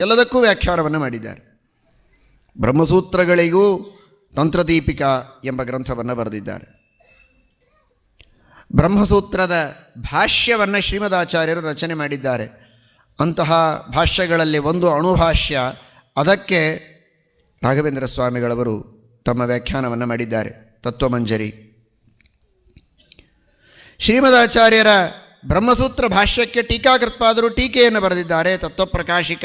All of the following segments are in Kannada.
ಎಲ್ಲದಕ್ಕೂ ವ್ಯಾಖ್ಯಾನವನ್ನು ಮಾಡಿದ್ದಾರೆ. ಬ್ರಹ್ಮಸೂತ್ರಗಳಿಗೂ ತಂತ್ರದೀಪಿಕಾ ಎಂಬ ಗ್ರಂಥವನ್ನು ಬರೆದಿದ್ದಾರೆ. ಬ್ರಹ್ಮಸೂತ್ರದ ಭಾಷ್ಯವನ್ನು ಶ್ರೀಮದಾಚಾರ್ಯರು ರಚನೆ ಮಾಡಿದ್ದಾರೆ. ಅಂತಹ ಭಾಷ್ಯಗಳಲ್ಲಿ ಒಂದು ಅಣುಭಾಷ್ಯ, ಅದಕ್ಕೆ ರಾಘವೇಂದ್ರ ಸ್ವಾಮಿಗಳವರು ತಮ್ಮ ವ್ಯಾಖ್ಯಾನವನ್ನು ಮಾಡಿದ್ದಾರೆ. ತತ್ವಮಂಜರಿ. ಶ್ರೀಮದಾಚಾರ್ಯರ ಬ್ರಹ್ಮಸೂತ್ರ ಭಾಷ್ಯಕ್ಕೆ ಟೀಕಾಕೃತ್ಪಾದರು ಟೀಕೆಯನ್ನು ಬರೆದಿದ್ದಾರೆ. ತತ್ವಪ್ರಕಾಶಿಕ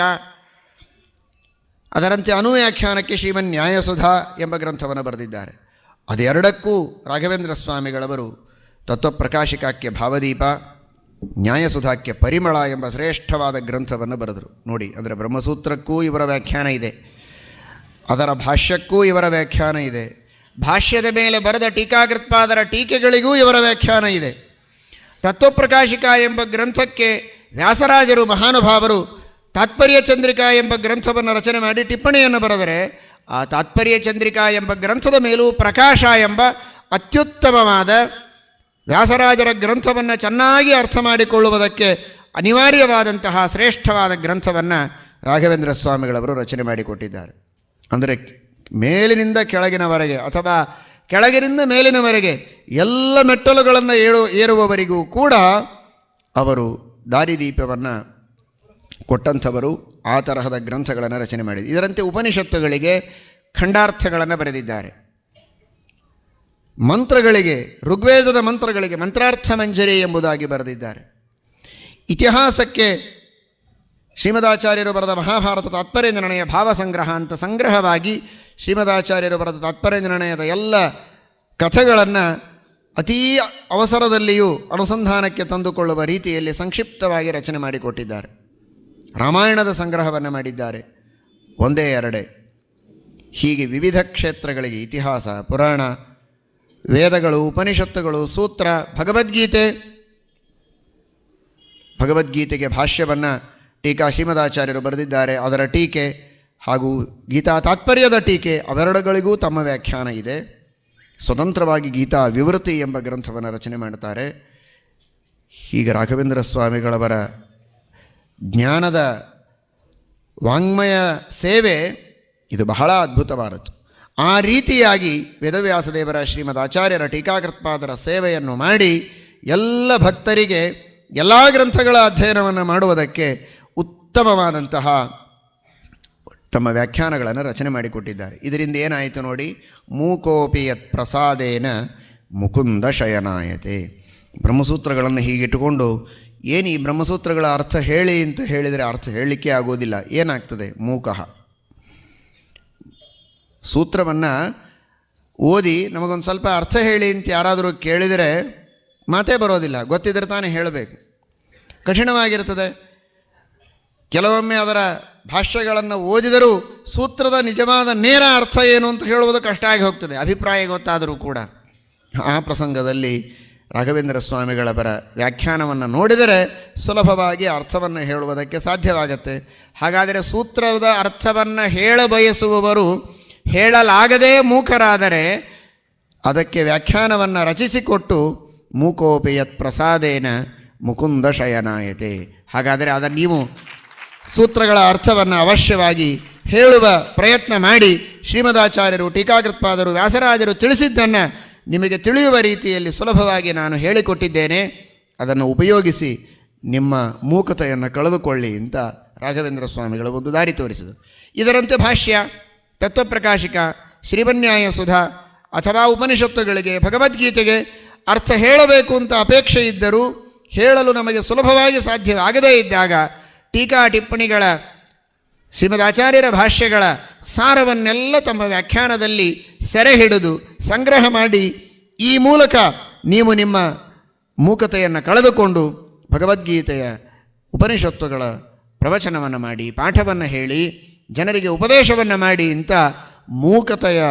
ಅದರಂತೆ ಅನುವ್ಯಾಖ್ಯಾನಕ್ಕೆ ಶ್ರೀಮನ್ ನ್ಯಾಯಸುಧಾ ಎಂಬ ಗ್ರಂಥವನ್ನು ಬರೆದಿದ್ದಾರೆ. ಅದೆರಡಕ್ಕೂ ರಾಘವೇಂದ್ರ ಸ್ವಾಮಿಗಳವರು ತತ್ವಪ್ರಕಾಶಿಕಾಕ್ಕೆ ಭಾವದೀಪ, ನ್ಯಾಯಸುಧಾಕ್ಕೆ ಪರಿಮಳ ಎಂಬ ಶ್ರೇಷ್ಠವಾದ ಗ್ರಂಥವನ್ನು ಬರೆದರು. ನೋಡಿ, ಅಂದರೆ ಬ್ರಹ್ಮಸೂತ್ರಕ್ಕೂ ಇವರ ವ್ಯಾಖ್ಯಾನ ಇದೆ. ಅದರ ಭಾಷ್ಯಕ್ಕೂ ಇವರ ವ್ಯಾಖ್ಯಾನ ಇದೆ. ಭಾಷ್ಯದ ಮೇಲೆ ಬರೆದ ಟೀಕಾಕೃತ್ಪಾದರ ಟೀಕೆಗಳಿಗೂ ಇವರ ವ್ಯಾಖ್ಯಾನ ಇದೆ. ತತ್ವಪ್ರಕಾಶಿಕ ಎಂಬ ಗ್ರಂಥಕ್ಕೆ ವ್ಯಾಸರಾಜರು, ಮಹಾನುಭಾವರು ತಾತ್ಪರ್ಯ ಚಂದ್ರಿಕಾ ಎಂಬ ಗ್ರಂಥವನ್ನು ರಚನೆ ಮಾಡಿ ಟಿಪ್ಪಣಿಯನ್ನು ಬರೆದರೆ, ಆ ತಾತ್ಪರ್ಯ ಚಂದ್ರಿಕಾ ಎಂಬ ಗ್ರಂಥದ ಮೇಲೂ ಪ್ರಕಾಶ ಎಂಬ ಅತ್ಯುತ್ತಮವಾದ ವ್ಯಾಸರಾಜರ ಗ್ರಂಥವನ್ನು ಚೆನ್ನಾಗಿ ಅರ್ಥ ಮಾಡಿಕೊಳ್ಳುವುದಕ್ಕೆ ಅನಿವಾರ್ಯವಾದಂತಹ ಶ್ರೇಷ್ಠವಾದ ಗ್ರಂಥವನ್ನು ರಾಘವೇಂದ್ರ ಸ್ವಾಮಿಗಳವರು ರಚನೆ ಮಾಡಿಕೊಟ್ಟಿದ್ದಾರೆ ಅಂದರೆ ಮೇಲಿನಿಂದ ಕೆಳಗಿನವರೆಗೆ ಅಥವಾ ಕೆಳಗಿನಿಂದ ಮೇಲಿನವರೆಗೆ ಎಲ್ಲ ಮೆಟ್ಟಲುಗಳನ್ನು ಏಳು ಏರುವವರಿಗೂ ಕೂಡ ಅವರು ದಾರಿದೀಪವನ್ನು ಕೊಟ್ಟಂಥವರು ಆ ತರಹದ ಗ್ರಂಥಗಳನ್ನು ರಚನೆ ಮಾಡಿದೆ ಇದರಂತೆ ಉಪನಿಷತ್ತುಗಳಿಗೆ ಖಂಡಾರ್ಥಗಳನ್ನು ಬರೆದಿದ್ದಾರೆ. ಮಂತ್ರಗಳಿಗೆ, ಋಗ್ವೇದದ ಮಂತ್ರಗಳಿಗೆ ಮಂತ್ರಾರ್ಥ ಮಂಜರಿ ಎಂಬುದಾಗಿ ಬರೆದಿದ್ದಾರೆ. ಇತಿಹಾಸಕ್ಕೆ ಶ್ರೀಮದಾಚಾರ್ಯರು ಬರೆದ ಮಹಾಭಾರತ ತಾತ್ಪರ್ಯ ನಿರ್ಣಯ ಭಾವಸಂಗ್ರಹ ಅಂತ ಸಂಗ್ರಹವಾಗಿ ಶ್ರೀಮದಾಚಾರ್ಯರು ಬರೆದ ತಾತ್ಪರ್ಯ ನಿರ್ಣಯದ ಎಲ್ಲ ಕಥೆಗಳನ್ನು ಅತೀ ಅವಸರದಲ್ಲಿಯೂ ಅನುಸಂಧಾನಕ್ಕೆ ತಂದುಕೊಳ್ಳುವ ರೀತಿಯಲ್ಲಿ ಸಂಕ್ಷಿಪ್ತವಾಗಿ ರಚನೆ ಮಾಡಿಕೊಟ್ಟಿದ್ದಾರೆ. ರಾಮಾಯಣದ ಸಂಗ್ರಹವನ್ನು ಮಾಡಿದ್ದಾರೆ. ಒಂದೇ ಎರಡೇ. ಹೀಗೆ ವಿವಿಧ ಕ್ಷೇತ್ರಗಳಿಗೆ ಇತಿಹಾಸ, ಪುರಾಣ, ವೇದಗಳು, ಉಪನಿಷತ್ತುಗಳು, ಸೂತ್ರ, ಭಗವದ್ಗೀತೆ, ಭಗವದ್ಗೀತೆಗೆ ಭಾಷ್ಯವನ್ನು ಟೀಕಾ ಶ್ರೀಮದಾಚಾರ್ಯರು ಬರೆದಿದ್ದಾರೆ. ಅದರ ಟೀಕೆ ಹಾಗೂ ಗೀತಾ ತಾತ್ಪರ್ಯದ ಟೀಕೆ ಅವೆರಡುಗಳಿಗೂ ತಮ್ಮ ವ್ಯಾಖ್ಯಾನ ಇದೆ. ಸ್ವತಂತ್ರವಾಗಿ ಗೀತಾ ವಿವೃತಿ ಎಂಬ ಗ್ರಂಥವನ್ನು ರಚನೆ ಮಾಡುತ್ತಾರೆ ಹೀಗೆ ರಾಘವೇಂದ್ರ ಸ್ವಾಮಿಗಳವರ ಜ್ಞಾನದ ವಾಂಗ್ಮಯ ಸೇವೆ, ಇದು ಬಹಳ ಅದ್ಭುತವಾದದ್ದು. ಆ ರೀತಿಯಾಗಿ ವೇದವ್ಯಾಸದೇವರ ಶ್ರೀಮದ್ ಆಚಾರ್ಯರ ಟೀಕಾಕೃತ್ಪಾದರ ಸೇವೆಯನ್ನು ಮಾಡಿ ಎಲ್ಲ ಭಕ್ತರಿಗೆ ಎಲ್ಲ ಗ್ರಂಥಗಳ ಅಧ್ಯಯನವನ್ನು ಮಾಡುವುದಕ್ಕೆ ಉತ್ತಮವಾದಂತಹ ತಮ್ಮ ವ್ಯಾಖ್ಯಾನಗಳನ್ನು ರಚನೆ ಮಾಡಿಕೊಟ್ಟಿದ್ದಾರೆ. ಇದರಿಂದ ಏನಾಯಿತು ನೋಡಿ, ಮೂಕೋಪಿ ಯತ್ ಪ್ರಸಾದೇನ ಮುಕುಂದ ಶಯನಾಯತೆ. ಬ್ರಹ್ಮಸೂತ್ರಗಳನ್ನು ಹೀಗಿಟ್ಟುಕೊಂಡು ಏನು ಈ ಬ್ರಹ್ಮಸೂತ್ರಗಳ ಅರ್ಥ ಹೇಳಿ ಅಂತ ಹೇಳಿದರೆ ಅರ್ಥ ಹೇಳಲಿಕ್ಕೆ ಆಗೋದಿಲ್ಲ. ಏನಾಗ್ತದೆ? ಮೂಕಃ. ಸೂತ್ರವನ್ನು ಓದಿ ನಮಗೊಂದು ಸ್ವಲ್ಪ ಅರ್ಥ ಹೇಳಿ ಅಂತ ಯಾರಾದರೂ ಕೇಳಿದರೆ ಮಾತೇ ಬರೋದಿಲ್ಲ. ಗೊತ್ತಿದ್ರೆ ತಾನೇ ಹೇಳಬೇಕು. ಕಠಿಣವಾಗಿರ್ತದೆ. ಕೆಲವೊಮ್ಮೆ ಅದರ ಭಾಷ್ಯಗಳನ್ನು ಓದಿದರೂ ಸೂತ್ರದ ನಿಜವಾದ ನೇರ ಅರ್ಥ ಏನು ಅಂತ ಹೇಳುವುದು ಕಷ್ಟ ಆಗಿ ಹೋಗ್ತದೆ. ಅಭಿಪ್ರಾಯ ಗೊತ್ತಾದರೂ ಕೂಡ. ಆ ಪ್ರಸಂಗದಲ್ಲಿ ರಾಘವೇಂದ್ರ ಸ್ವಾಮಿಗಳವರ ವ್ಯಾಖ್ಯಾನವನ್ನು ನೋಡಿದರೆ ಸುಲಭವಾಗಿ ಅರ್ಥವನ್ನು ಹೇಳುವುದಕ್ಕೆ ಸಾಧ್ಯವಾಗತ್ತೆ. ಹಾಗಾದರೆ ಸೂತ್ರದ ಅರ್ಥವನ್ನು ಹೇಳ ಬಯಸುವವರು ಹೇಳಲಾಗದೇ ಮೂಕರಾದರೆ ಅದಕ್ಕೆ ವ್ಯಾಖ್ಯಾನವನ್ನು ರಚಿಸಿಕೊಟ್ಟು ಮೂಕೋಪಿಯತ್ ಪ್ರಸಾದೇನ ಮುಕುಂದ ಶಯನಾಯತೆ. ಹಾಗಾದರೆ ಅದನ್ನು ನೀವು ಸೂತ್ರಗಳ ಅರ್ಥವನ್ನು ಅವಶ್ಯವಾಗಿ ಹೇಳುವ ಪ್ರಯತ್ನ ಮಾಡಿ ಶ್ರೀಮದಾಚಾರ್ಯರು, ಟೀಕಾಕೃತ್ಪಾದರು, ವ್ಯಾಸರಾಜರು ತಿಳಿಸಿದ್ದನ್ನು ನಿಮಗೆ ತಿಳಿಯುವ ರೀತಿಯಲ್ಲಿ ಸುಲಭವಾಗಿ ನಾನು ಹೇಳಿಕೊಟ್ಟಿದ್ದೇನೆ. ಅದನ್ನು ಉಪಯೋಗಿಸಿ ನಿಮ್ಮ ಮೂಕತೆಯನ್ನು ಕಳೆದುಕೊಳ್ಳಿ ಅಂತ ರಾಘವೇಂದ್ರ ಸ್ವಾಮಿಗಳು ಒಂದು ದಾರಿ ತೋರಿಸಿದರು. ಇದರಂತೆ ಭಾಷ್ಯ, ತತ್ವಪ್ರಕಾಶಿಕ ಶ್ರೀವನ್ಯಾಯ ಸುಧಾ ಅಥವಾ ಉಪನಿಷತ್ತುಗಳಿಗೆ, ಭಗವದ್ಗೀತೆಗೆ ಅರ್ಥ ಹೇಳಬೇಕು ಅಂತ ಅಪೇಕ್ಷೆ ಇದ್ದರೂ ಹೇಳಲು ನಮಗೆ ಸುಲಭವಾಗಿ ಸಾಧ್ಯವಾಗದೇ ಇದ್ದಾಗ ಟೀಕಾ ಟಿಪ್ಪಣಿಗಳ ಶ್ರೀಮದಾಚಾರ್ಯರ ಭಾಷ್ಯಗಳ ಸಾರವನ್ನೆಲ್ಲ ತಮ್ಮ ವ್ಯಾಖ್ಯಾನದಲ್ಲಿ ಸೆರೆ ಹಿಡಿದು ಸಂಗ್ರಹ ಮಾಡಿ ಈ ಮೂಲಕ ನೀವು ನಿಮ್ಮ ಮೂಕತೆಯನ್ನು ಕಳೆದುಕೊಂಡು ಭಗವದ್ಗೀತೆಯ ಉಪನಿಷತ್ತುಗಳ ಪ್ರವಚನವನ್ನು ಮಾಡಿ, ಪಾಠವನ್ನು ಹೇಳಿ, ಜನರಿಗೆ ಉಪದೇಶವನ್ನು ಮಾಡಿ ಇಂಥ ಮೂಕತೆಯ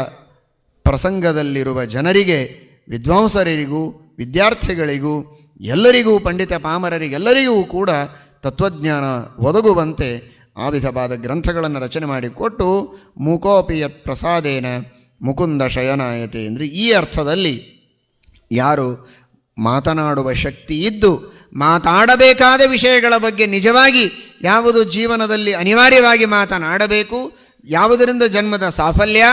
ಪ್ರಸಂಗದಲ್ಲಿರುವ ಜನರಿಗೆ, ವಿದ್ವಾಂಸರಿಗೂ, ವಿದ್ಯಾರ್ಥಿಗಳಿಗೂ, ಎಲ್ಲರಿಗೂ, ಪಂಡಿತ ಪಾಮರರಿಗೆಲ್ಲರಿಗೂ ಕೂಡ ತತ್ವಜ್ಞಾನ ಒದಗುವಂತೆ ಆ ಗ್ರಂಥಗಳನ್ನು ರಚನೆ ಮಾಡಿಕೊಟ್ಟು ಮುಖೋಪಿ ಯತ್ ಪ್ರಸಾದೇನ ಮುಕುಂದ ಶಯನಾಯತೆ ಅಂದರೆ ಈ ಅರ್ಥದಲ್ಲಿ ಯಾರು ಮಾತನಾಡುವ ಶಕ್ತಿ ಇದ್ದು ಮಾತಾಡಬೇಕಾದ ವಿಷಯಗಳ ಬಗ್ಗೆ ನಿಜವಾಗಿ ಯಾವುದು ಜೀವನದಲ್ಲಿ ಅನಿವಾರ್ಯವಾಗಿ ಮಾತನಾಡಬೇಕು, ಯಾವುದರಿಂದ ಜನ್ಮದ ಸಾಫಲ್ಯ,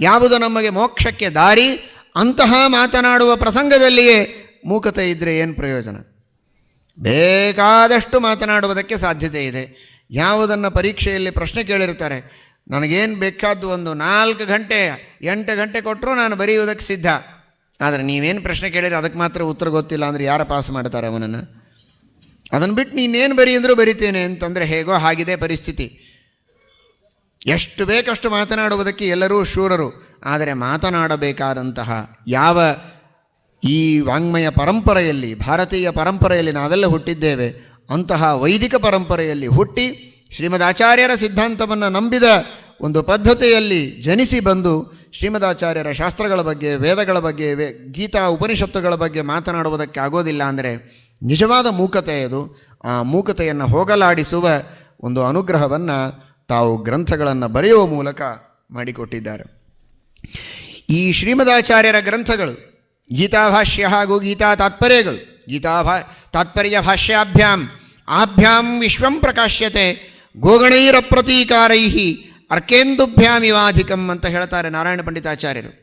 ಯಾವುದು ನಮಗೆ ಮೋಕ್ಷಕ್ಕೆ ದಾರಿ, ಅಂತಹ ಮಾತನಾಡುವ ಪ್ರಸಂಗದಲ್ಲಿಯೇ ಮೂಕತೆ ಇದ್ದರೆ ಏನು ಪ್ರಯೋಜನ? ಬೇಕಾದಷ್ಟು ಮಾತನಾಡುವುದಕ್ಕೆ ಸಾಧ್ಯತೆ ಇದೆ. ಯಾವುದನ್ನು ಪರೀಕ್ಷೆಯಲ್ಲಿ ಪ್ರಶ್ನೆ ಕೇಳಿರ್ತಾರೆ ನನಗೇನು ಬೇಕಾದ್ದು ಒಂದು ನಾಲ್ಕು ಗಂಟೆ, ಎಂಟು ಗಂಟೆ ಕೊಟ್ಟರು ನಾನು ಬರೆಯುವುದಕ್ಕೆ ಸಿದ್ಧ. ಆದರೆ ನೀವೇನು ಪ್ರಶ್ನೆ ಕೇಳಿರಿ ಅದಕ್ಕೆ ಮಾತ್ರ ಉತ್ತರ ಗೊತ್ತಿಲ್ಲ ಅಂದರೆ ಯಾರು ಪಾಸ್ ಮಾಡ್ತಾರೆ ಅವನನ್ನು? ಅದನ್ನು ಬಿಟ್ಟು ನೀನೇನು ಬರೀ ಅಂದರೂ ಬರಿತೇನೆ ಅಂತಂದರೆ ಹೇಗೋ ಹಾಗಿದೆ ಪರಿಸ್ಥಿತಿ. ಎಷ್ಟು ಬೇಕಷ್ಟು ಮಾತನಾಡುವುದಕ್ಕೆ ಎಲ್ಲರೂ ಶೂರರು, ಆದರೆ ಮಾತನಾಡಬೇಕಾದಂತಹ ಯಾವ ಈ ವಾಂಗ್ಮಯ ಪರಂಪರೆಯಲ್ಲಿ, ಭಾರತೀಯ ಪರಂಪರೆಯಲ್ಲಿ ನಾವೆಲ್ಲ ಹುಟ್ಟಿದ್ದೇವೆ ಅಂತಹ ವೈದಿಕ ಪರಂಪರೆಯಲ್ಲಿ ಹುಟ್ಟಿ ಶ್ರೀಮದ್ ಆಚಾರ್ಯರ ಸಿದ್ಧಾಂತವನ್ನು ನಂಬಿದ ಒಂದು ಪದ್ಧತಿಯಲ್ಲಿ ಜನಿಸಿ ಬಂದು ಶ್ರೀಮದಾಚಾರ್ಯರ ಶಾಸ್ತ್ರಗಳ ಬಗ್ಗೆ, ವೇದಗಳ ಬಗ್ಗೆ, ವೇ ಗೀತಾ ಉಪನಿಷತ್ತುಗಳ ಬಗ್ಗೆ ಮಾತನಾಡುವುದಕ್ಕೆ ಆಗೋದಿಲ್ಲ ಅಂದರೆ ನಿಜವಾದ ಮೂಕತೆ ಅದು. ಆ ಮೂಕತೆಯನ್ನು ಹೋಗಲಾಡಿಸುವ ಒಂದು ಅನುಗ್ರಹವನ್ನು ತಾವು ಗ್ರಂಥಗಳನ್ನು ಬರೆಯುವ ಮೂಲಕ ಮಾಡಿಕೊಟ್ಟಿದ್ದಾರೆ. ಈ ಶ್ರೀಮದಾಚಾರ್ಯರ ಗ್ರಂಥಗಳು ಗೀತಾಭಾಷ್ಯ ಹಾಗೂ ಗೀತಾ ತಾತ್ಪರ್ಯಗಳು ಗೀತಾ ಭಾ ತಾತ್ಪರ್ಯ ಭಾಷ್ಯಾಭ್ಯಾಂ ಆಭ್ಯಾಂ ವಿಶ್ವಂ ಪ್ರಕಾಶ್ಯತೆ ಗೋಗಣೈರ ಪ್ರತೀಕಾರೈ ಅರ್ಕೇಂದುಭ್ಯಾಮಿವಾಧಿಕಂ ಅಂತ ಹೇಳ್ತಾರೆ ನಾರಾಯಣ ಪಂಡಿತಾಚಾರ್ಯರು.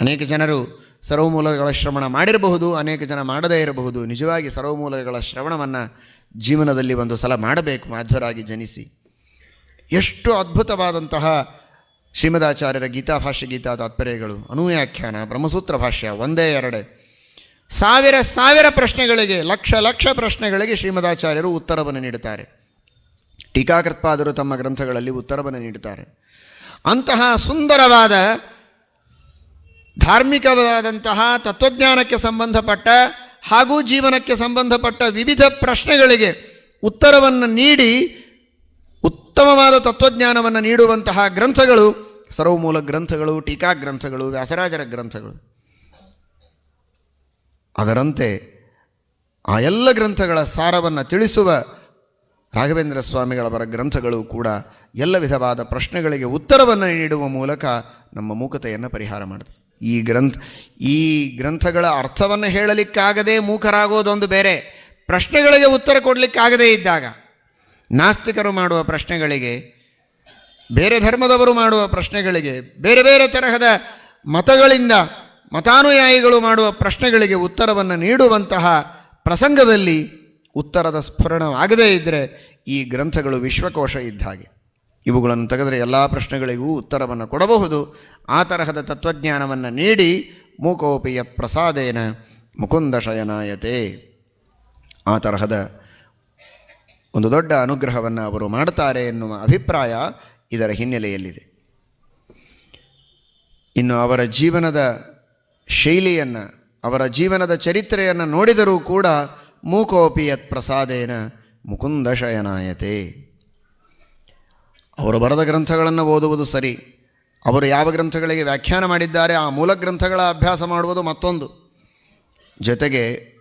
ಅನೇಕ ಜನರು ಸರ್ವಮೂಲಗಳ ಶ್ರವಣ ಮಾಡಿರಬಹುದು, ಅನೇಕ ಜನ ಮಾಡದೇ ಇರಬಹುದು. ನಿಜವಾಗಿ ಸರ್ವಮೂಲಗಳ ಶ್ರವಣವನ್ನು ಜೀವನದಲ್ಲಿ ಒಂದು ಸಲ ಮಾಡಬೇಕು, ಮಾಧ್ವರಾಗಿ ಜನಿಸಿ. ಎಷ್ಟು ಅದ್ಭುತವಾದಂತಹ ಶ್ರೀಮದಾಚಾರ್ಯರ ಗೀತಾಭಾಷ್ಯ ಗೀತಾ ತಾತ್ಪರ್ಯಗಳು ಅನುವ್ಯಾಖ್ಯಾನ ಬ್ರಹ್ಮಸೂತ್ರ ಭಾಷ್ಯ, ಒಂದೇ ಎರಡೇ. ಸಾವಿರ ಸಾವಿರ ಪ್ರಶ್ನೆಗಳಿಗೆ, ಲಕ್ಷ ಲಕ್ಷ ಪ್ರಶ್ನೆಗಳಿಗೆ ಶ್ರೀಮದಾಚಾರ್ಯರು ಉತ್ತರವನ್ನು ನೀಡುತ್ತಾರೆ. ಟೀಕಾಕೃತ್ಪಾದರು ತಮ್ಮ ಗ್ರಂಥಗಳಲ್ಲಿ ಉತ್ತರವನ್ನು ನೀಡುತ್ತಾರೆ. ಅಂತಹ ಸುಂದರವಾದ, ಧಾರ್ಮಿಕವಾದಂತಹ ತತ್ವಜ್ಞಾನಕ್ಕೆ ಸಂಬಂಧಪಟ್ಟ ಹಾಗೂ ಜೀವನಕ್ಕೆ ಸಂಬಂಧಪಟ್ಟ ವಿವಿಧ ಪ್ರಶ್ನೆಗಳಿಗೆ ಉತ್ತರವನ್ನು ನೀಡಿ, ಉತ್ತಮವಾದ ತತ್ವಜ್ಞಾನವನ್ನು ನೀಡುವಂತಹ ಗ್ರಂಥಗಳು, ಸರ್ವಮೂಲ ಗ್ರಂಥಗಳು ಟೀಕಾ ಗ್ರಂಥಗಳು ವ್ಯಾಸರಾಜರ ಗ್ರಂಥಗಳು. ಅದರಂತೆ ಆ ಎಲ್ಲ ಗ್ರಂಥಗಳ ಸಾರವನ್ನು ತಿಳಿಸುವ ರಾಘವೇಂದ್ರ ಸ್ವಾಮಿಗಳವರ ಗ್ರಂಥಗಳು ಕೂಡ ಎಲ್ಲ ವಿಧವಾದ ಪ್ರಶ್ನೆಗಳಿಗೆ ಉತ್ತರವನ್ನು ನೀಡುವ ಮೂಲಕ ನಮ್ಮ ಮೂಕತೆಯನ್ನು ಪರಿಹಾರ ಮಾಡ್ತದೆ. ಈ ಗ್ರಂಥ, ಈ ಗ್ರಂಥಗಳ ಅರ್ಥವನ್ನು ಹೇಳಲಿಕ್ಕಾಗದೆ ಮೂಕರಾಗೋದೊಂದು ಬೇರೆ. ಪ್ರಶ್ನೆಗಳಿಗೆ ಉತ್ತರ ಕೊಡಲಿಕ್ಕಾಗದೇ ಇದ್ದಾಗ ನಾಸ್ತಿಕರು ಮಾಡುವ ಪ್ರಶ್ನೆಗಳಿಗೆ, ಬೇರೆ ಧರ್ಮದವರು ಮಾಡುವ ಪ್ರಶ್ನೆಗಳಿಗೆ, ಬೇರೆ ಬೇರೆ ತರಹದ ಮತಗಳಿಂದ ಮತಾನುಯಾಯಿಗಳು ಮಾಡುವ ಪ್ರಶ್ನೆಗಳಿಗೆ ಉತ್ತರವನ್ನು ನೀಡುವಂತಹ ಪ್ರಸಂಗದಲ್ಲಿ ಉತ್ತರದ ಸ್ಫುರಣವಾಗದೇ ಇದ್ದರೆ ಈ ಗ್ರಂಥಗಳು ವಿಶ್ವಕೋಶ ಇದ್ದ ಹಾಗೆ. ಇವುಗಳನ್ನು ತೆಗೆದರೆ ಎಲ್ಲ ಪ್ರಶ್ನೆಗಳಿಗೂ ಉತ್ತರವನ್ನು ಕೊಡಬಹುದು. ಆ ತರಹದ ತತ್ವಜ್ಞಾನವನ್ನು ನೀಡಿ ಮೂಕೋಪಿಯ ಪ್ರಸಾದೇನ ಮುಕುಂದ ಶಯನಾಯತೆ. ಆ ತರಹದ ಒಂದು ದೊಡ್ಡ ಅನುಗ್ರಹವನ್ನು ಅವರು ಮಾಡುತ್ತಾರೆ ಎನ್ನುವ ಅಭಿಪ್ರಾಯ ಇದರ ಹಿನ್ನೆಲೆಯಲ್ಲಿದೆ. ಇನ್ನು ಅವರ ಜೀವನದ ಶೈಲಿಯನ್ನು, ಅವರ ಜೀವನದ ಚರಿತ್ರೆಯನ್ನು ನೋಡಿದರೂ ಕೂಡ ಮೂಕೋಪಿ ಯತ್ ಪ್ರಸಾದೇನ ಮುಕುಂದ ಶಯನಾಯತೆ. ಅವರು ಬರೆದ ಗ್ರಂಥಗಳನ್ನು ಓದುವುದು ಸರಿ. ಅವರು ಯಾವ ಗ್ರಂಥಗಳಿಗೆ ವ್ಯಾಖ್ಯಾನ ಮಾಡಿದ್ದಾರೆ, ಆ ಮೂಲ ಗ್ರಂಥಗಳ ಅಭ್ಯಾಸ ಮಾಡುವುದು ಮತ್ತೊಂದು. ಜೊತೆಗೆ